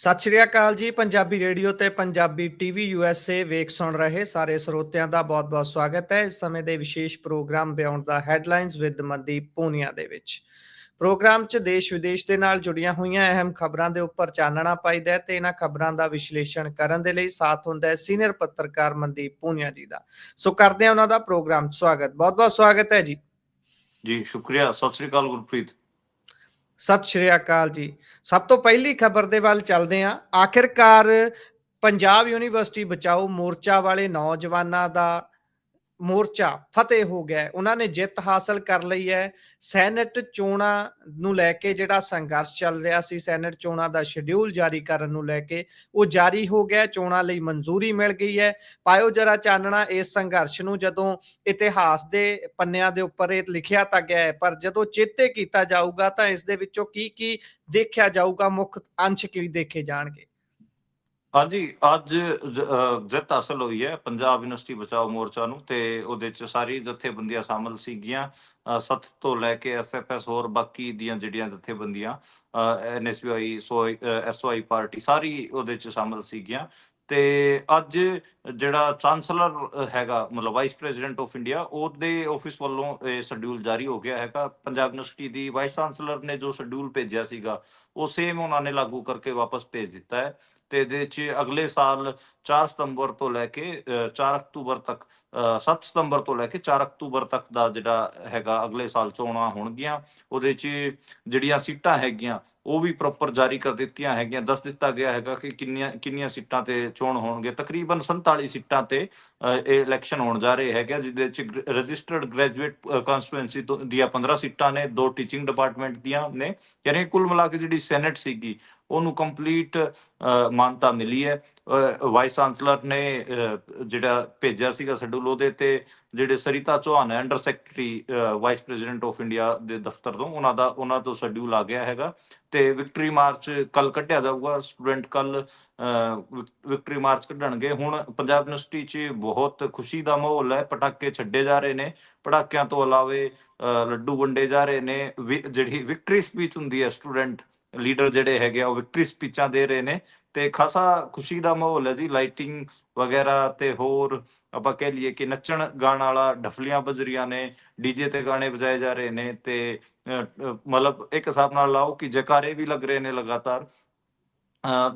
ਸਤਿ ਸ਼੍ਰੀ ਅਕਾਲ ਜੀ, ਪੰਜਾਬੀ ਰੇਡੀਓ ਤੇ ਪੰਜਾਬੀ ਟੀਵੀ ਯੂਐਸਏ ਵੇਖ ਸੁਣ ਰਹੇ ਸਾਰੇ ਸਰੋਤਿਆਂ ਦਾ ਬਹੁਤ-ਬਹੁਤ ਸਵਾਗਤ ਹੈ। ਇਸ ਸਮੇਂ ਦੇ ਵਿਸ਼ੇਸ਼ ਪ੍ਰੋਗਰਾਮ ਬਿਯੋਂਡ ਦਾ ਹੈਡਲਾਈਨਸ ਵਿਦ ਮਨਦੀਪ ਪੂਨੀਆ ਦੇ ਵਿੱਚ। ਪ੍ਰੋਗਰਾਮ 'ਚ ਦੇਸ਼ ਵਿਦੇਸ਼ ਦੇ ਨਾਲ ਜੁੜੀਆਂ ਹੋਈਆਂ ਅਹਿਮ ਖਬਰਾਂ ਦੇ ਉੱਪਰ ਚਾਨਣਾ ਪਾਈਦਾ ਹੈ ਤੇ ਇਹਨਾਂ ਖਬਰਾਂ ਦਾ ਵਿਸ਼ਲੇਸ਼ਣ ਕਰਨ ਦੇ ਲਈ ਸਾਥ ਹੁੰਦਾ ਹੈ ਸੀਨੀਅਰ ਪੱਤਰਕਾਰ ਮਨਦੀਪ ਪੂਨੀਆ ਜੀ ਦਾ। ਸੋ ਕਰਦੇ ਹਾਂ ਉਹਨਾਂ ਦਾ ਪ੍ਰੋਗਰਾਮ 'ਚ ਸਵਾਗਤ। ਬਹੁਤ-ਬਹੁਤ ਸਵਾਗਤ ਹੈ ਜੀ। ਜੀ, ਸ਼ੁਕਰੀਆ। ਸਤਿ ਸ੍ਰੀ ਅਕਾਲ ਗੁਰਪ੍ਰੀਤ। ਸਤਿ ਸ਼੍ਰੀ ਅਕਾਲ ਜੀ। ਸਭ ਤੋਂ ਪਹਿਲੀ ਖਬਰ ਦੇ ਵੱਲ ਚੱਲਦੇ ਹਾਂ। ਆਖਿਰਕਾਰ ਪੰਜਾਬ ਯੂਨੀਵਰਸਿਟੀ ਬਚਾਓ ਮੋਰਚਾ ਵਾਲੇ ਨੌਜਵਾਨਾਂ ਦਾ ਮੋਰਚਾ ਫਤਿਹ ਹੋ ਗਿਆ ਉਹਨਾਂ ਨੇ ਜਿੱਤ ਹਾਸਲ ਕਰ ਲਈ ਹੈ। ਸੈਨੇਟ ਚੋਣਾਂ ਨੂੰ ਲੈ ਕੇ ਜਿਹੜਾ ਸੰਘਰਸ਼ ਚੱਲ ਰਿਹਾ ਸੀ, ਸੈਨੇਟ ਚੋਣਾਂ ਦਾ ਸ਼ਡਿਊਲ ਜਾਰੀ ਕਰਨ ਨੂੰ ਲੈ ਕੇ, ਉਹ ਜਾਰੀ ਹੋ ਗਿਆ। ਚੋਣਾਂ ਲਈ ਮਨਜ਼ੂਰੀ ਮਿਲ ਗਈ ਹੈ। ਪਾਇਓ ਜਰਾ ਚਾਨਣਾ, ਇਸ ਸੰਘਰਸ਼ ਨੂੰ ਜਦੋਂ ਇਤਿਹਾਸ ਦੇ ਪੰਨਿਆਂ ਦੇ ਉੱਪਰ ਇਹ ਲਿਖਿਆ ਤਾਂ ਗਿਆ ਹੈ, ਪਰ ਜਦੋਂ ਚੇਤੇ ਕੀਤਾ ਜਾਊਗਾ ਤਾਂ ਇਸ ਦੇ ਵਿੱਚੋਂ ਕੀ ਕੀ ਦੇਖਿਆ ਜਾਊਗਾ, ਮੁੱਖ ਅੰਸ਼ ਕੀ ਦੇਖੇ ਜਾਣਗੇ। ਹਾਂਜੀ ਅੱਜ ਜ- ਅ, ਜਿੱਤ ਹਾਸਲ ਹੋਈ ਹੈ ਪੰਜਾਬ ਯੂਨੀਵਰਸਿਟੀ ਬਚਾਓ ਮੋਰਚਾ ਨੂੰ ਤੇ ਉਹਦੇ ਚ ਸਾਰੀ ਜਥੇਬੰਦੀਆਂ ਸ਼ਾਮਲ ਸੀਗੀਆਂ। ਅ, ਸੱਤ ਤੋਂ ਲੈ ਕੇ ਐਸਐਫਐਸ ਹੋਰ ਬਾਕੀ ਦੀਆਂ ਜਿਹੜੀਆਂ ਜਥੇਬੰਦੀਆਂ ਐਨਐਸਯੂਆਈ ਸੋਈ ਐਸਓਆਈ ਪਾਰਟੀ ਸਾਰੀ ਉਹਦੇ ਚ ਸ਼ਾਮਲ ਸੀਗੀਆਂ। ਤੇ ਅੱਜ ਜਿਹੜਾ ਚਾਂਸਲਰ ਹੈਗਾ ਮਤਲਬ ਵਾਈਸ ਪ੍ਰੈਜ਼ੀਡੈਂਟ ਆਫ ਇੰਡੀਆ ਉਹਦੇ ਆਫਿਸ ਵੱਲੋਂ ਇਹ ਸ਼ਡਿਊਲ ਜਾਰੀ ਹੋ ਗਿਆ ਹੈਗਾ। ਪੰਜਾਬ ਯੂਨੀਵਰਸਿਟੀ ਦੀ ਵਾਈਸ ਚਾਂਸਲਰ ਨੇ ਜੋ ਸ਼ਡਿਊਲ ਭੇਜਿਆ ਸੀਗਾ ਉਹ ਸੇਮ ਉਹਨਾਂ ਨੇ ਲਾਗੂ ਕਰਕੇ ਵਾਪਸ ਭੇਜ ਦਿੱਤਾ ਹੈ। ਤੇ ਇਹਦੇ ਚ ਅਗਲੇ ਸਾਲ 4 ਸਤੰਬਰ ਤੋਂ ਲੈ ਕੇ ਅ, 4 ਅਕਤੂਬਰ ਤੱਕ ਅ, 7 ਸਤੰਬਰ ਤੋਂ ਲੈ ਕੇ 4 ਅਕਤੂਬਰ ਤੱਕ ਦਾ ਜਿਹੜਾ ਹੈਗਾ ਅਗਲੇ ਸਾਲ ਚੋਣਾਂ ਹੋਣਗੀਆਂ। ਉਹਦੇ ਚ ਜਿਹੜੀਆਂ ਸੀਟਾਂ ਹੈਗੀਆਂ ਉਹ ਵੀ ਪ੍ਰੋਪਰ ਜਾਰੀ ਕਰ ਦਿੱਤੀਆਂ ਹੈਗੀਆਂ, ਦੱਸ ਦਿੱਤਾ ਗਿਆ ਹੈਗਾ ਕਿ ਕਿੰਨੀਆਂ ਕਿੰਨੀਆਂ ਸੀਟਾਂ ਤੇ ਚੋਣ ਹੋਣਗੇ। ਤਕਰੀਬਨ 47 ਸੀਟਾਂ ਤੇ ਇਹ ਇਲੈਕਸ਼ਨ ਹੋਣ ਜਾ ਰਹੇ ਹੈਗੇ ਜਿਹਦੇ ਵਿੱਚ ਰਜਿਸਟਰਡ ਗ੍ਰੈਜੂਏਟ ਕਨਸਟੀਟੂਐਂਸੀ ਦੀਆਂ 15 ਸੀਟਾਂ ਨੇ, ਦੋ ਟੀਚਿੰਗ ਡਿਪਾਰਟਮੈਂਟ ਦੀਆਂ ਨੇ। ਯਾਨੀ ਕੁੱਲ ਮਿਲਾ ਕੇ ਜਿਹੜੀ ਸੈਨੇਟ ਸੀਗੀ, ਉਹਨੂੰ ਕੰਪਲੀਟ ਮਾਨਤਾ ਮਿਲੀ ਹੈ। ਵਾਈਸ ਚਾਂਸਲਰ ਨੇ ਜਿਹੜਾ ਭੇਜਿਆ ਸੀਗਾ ਸ਼ਡਿਊਲ ਉਹਦੇ ਤੇ ਜਿਹੜੇ Sarita Chauhan under secretary vice president of India ਦੇ ਦਫ਼ਤਰ ਤੋਂ, ਉਹਨਾਂ ਦਾ, ਉਹਨਾਂ ਤੋਂ ਸ਼ਡਿਊਲ ਆ ਗਿਆ ਹੈਗਾ। ਤੇ ਵਿਕਟਰੀ ਮਾਰਚ ਕੱਲ ਕੱਢਿਆ ਜਾਊਗਾ ਸਟੂਡੈਂਟ ਕੱਲ ਵਿਕਟਰੀ ਮਾਰਚ ਕੱਢਣਗੇ। ਹੁਣ ਪੰਜਾਬ ਯੂਨੀਵਰਸਿਟੀ 'ਚ ਬਹੁਤ ਖੁਸ਼ੀ ਦਾ ਮਾਹੌਲ ਹੈ, ਪਟਾਕੇ ਛੱਡੇ ਜਾ ਰਹੇ ਨੇ। ਪਟਾਕਿਆਂ ਤੋਂ ਇਲਾਵੇ ਲੱਡੂ ਵੰਡੇ ਜਾ ਰਹੇ ਨੇ। ਜਿਹੜੀ ਵਿਕਟਰੀ ਸਪੀਚ ਹੁੰਦੀ ਹੈ ਸਟੂਡੈਂਟ ਲੀਡਰ ਜਿਹੜੇ ਹੈਗੇ ਆ, ਉਹ ਵਿਕਟਰੀ ਸਪੀਚਾਂ ਦੇ ਰਹੇ ਨੇ। ਤੇ ਖਾਸਾ ਖੁਸ਼ੀ ਦਾ ਮਾਹੌਲ ਹੈ ਜੀ ਲਾਈਟਿੰਗ ਵਗੈਰਾ ਤੇ ਹੋਰ ਆਪਾਂ ਕਹਿ ਲਈਏ ਕਿ ਨੱਚਣ ਗਾਣ ਵਾਲਾ ਡਫਲੀਆਂ ਬਜਰੀਆਂ ਨੇ ਡੀਜੇ ਤੇ ਗਾਣੇ ਵਜਾਏ ਜਾ ਰਹੇ ਨੇ ਤੇ ਅ, ਮਤਲਬ ਇੱਕ ਹਿਸਾਬ ਨਾਲ ਲਾਓ ਕਿ ਜਕਾਰੇ ਵੀ ਲੱਗ ਰਹੇ ਨੇ ਲਗਾਤਾਰ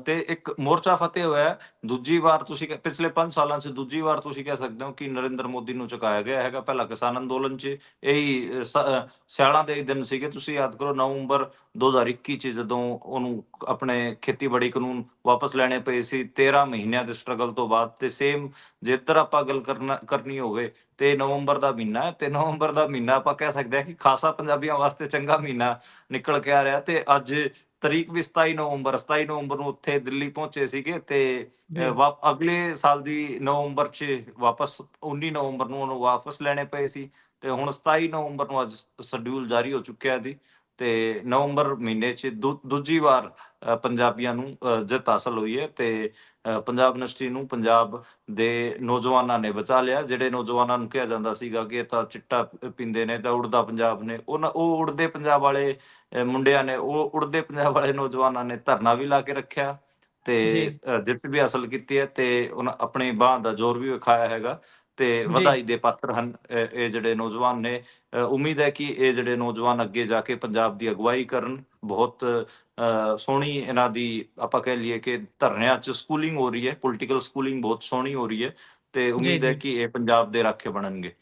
ਤੇ ਇੱਕ ਮੋਰਚਾ ਫਤਿਹ ਹੋਇਆ ਦੂਜੀ ਵਾਰ ਤੁਸੀਂ ਕਹਿ- ਪਿਛਲੇ 5 ਸਾਲਾਂ 'ਚ ਦੂਜੀ ਵਾਰ ਤੁਸੀਂ ਕਹਿ ਸਕਦੇ ਹੋ ਕਿ ਨਰਿੰਦਰ ਮੋਦੀ ਨੂੰ ਚੁਕਾਇਆ ਗਿਆ ਹੈਗਾ। ਪਹਿਲਾ ਕਿਸਾਨ ਅੰਦੋਲਨ 'ਚ ਇਹੀ ਸਿਆਲਾਂ ਦੇ ਦਿਨ ਸੀਗੇ। ਤੁਸੀਂ ਯਾਦ ਕਰੋ ਨਵੰਬਰ 2021 'ਚ ਜਦੋਂ ਉਹਨੂੰ ਆਪਣੇ ਖੇਤੀਬਾੜੀ ਕਾਨੂੰਨ ਵਾਪਸ ਲੈਣੇ ਪਏ ਸੀ 13 ਮਹੀਨਿਆਂ ਦੇ ਸਟਰਗਲ ਤੋਂ ਬਾਅਦ ਤੇ ਸੇਮ ਜੇਕਰ ਆਪਾਂ ਗੱਲ ਕਰਨਾ, ਕਰਨੀ ਹੋਵੇ ਤੇ ਨਵੰਬਰ ਦਾ ਮਹੀਨਾ ਹੈ ਤੇ ਨਵੰਬਰ ਦਾ ਮਹੀਨਾ ਆਪਾਂ ਕਹਿ ਸਕਦੇ ਹਾਂ ਕਿ ਖਾਸਾ ਪੰਜਾਬੀਆਂ ਵਾਸਤੇ ਚੰਗਾ ਮਹੀਨਾ ਨਿਕਲ ਕੇ ਆ ਰਿਹਾ ਤੇ ਅੱਜ ਤਰੀਕ ਵੀ 27 ਨਵੰਬਰ 27 ਨਵੰਬਰ ਨੂੰ ਉੱਥੇ ਦਿੱਲੀ ਪਹੁੰਚੇ ਸੀਗੇ ਤੇ ਅਗਲੇ ਸਾਲ ਦੀ ਨਵੰਬਰ 'ਚ ਵਾਪਸ 19 ਨਵੰਬਰ ਨੂੰ ਉਹਨੂੰ ਵਾਪਸ ਲੈਣੇ ਪਏ ਸੀ ਤੇ ਹੁਣ 27 ਨਵੰਬਰ ਨੂੰ ਅੱਜ ਸ਼ਡਿਊਲ ਜਾਰੀ ਹੋ ਚੁੱਕਿਆ ਜੀ ਤੇ ਨਵੰਬਰ ਮਹੀਨੇ 'ਚ ਦੂਜੀ ਵਾਰ ਪੰਜਾਬੀਆਂ ਨੂੰ ਜਿੱਤ ਹਾਸਲ ਹੋਈ ਹੈ ਤੇ ਪੰਜਾਬ ਯੂਨੀਵਰਸਿਟੀ ਨੂੰ ਪੰਜਾਬ ਦੇ ਨੌਜਵਾਨਾਂ ਨੇ ਬਚਾ ਲਿਆ ਜਿਹੜੇ ਨੌਜਵਾਨਾਂ ਨੂੰ ਕਿਹਾ ਜਾਂਦਾ ਸੀਗਾ ਕਿ ਇਹ ਤਾਂ ਚਿੱਟਾ ਪੀਂਦੇ ਨੇ ਤਾਂ ਉੜਦਾ ਪੰਜਾਬ ਨੇ ਉਹਨਾਂ ਉਹ ਉੜਦੇ ਪੰਜਾਬ ਵਾਲੇ ਮੁੰਡਿਆਂ ਨੇ ਉਹ ਉੜਦੇ ਪੰਜਾਬ ਵਾਲੇ ਨੌਜਵਾਨਾਂ ਨੇ ਧਰਨਾ ਵੀ ਲਾ ਕੇ ਰੱਖਿਆ ਤੇ ਜਿੱਤ ਵੀ ਹਾਸਲ ਕੀਤੀ ਹੈ ਤੇ ਉਹਨਾਂ ਆਪਣੀ ਬਾਹ ਦਾ ਜ਼ੋਰ ਵੀ ਵਿਖਾਇਆ ਹੈਗਾ ਤੇ। ਵਧਾਈ ਦੇ ਪਾਤਰ ਹਨ ਇਹ ਜਿਹੜੇ ਨੌਜਵਾਨ ਨੇ ਉਮੀਦ ਹੈ ਕਿ ਇਹ ਜਿਹੜੇ ਨੌਜਵਾਨ ਅੱਗੇ ਜਾ ਕੇ ਪੰਜਾਬ ਦੀ ਅਗਵਾਈ ਕਰਨ ਬਹੁਤ ਸੋਹਣੀ ਇਹਨਾਂ ਦੀ ਆਪਾਂ ਕਹਿ ਲਈਏ ਕਿ ਧਰਨਿਆਂ 'ਚ ਸਕੂਲਿੰਗ ਹੋ ਰਹੀ ਹੈ ਪੋਲੀਟੀਕਲ ਸਕੂਲਿੰਗ ਬਹੁਤ ਸੋਹਣੀ ਹੋ ਰਹੀ ਹੈ ਤੇ ਉਮੀਦ ਹੈ। ਕਿ ਇਹ ਪੰਜਾਬ ਦੇ ਰਾਖੇ ਬਣਨਗੇ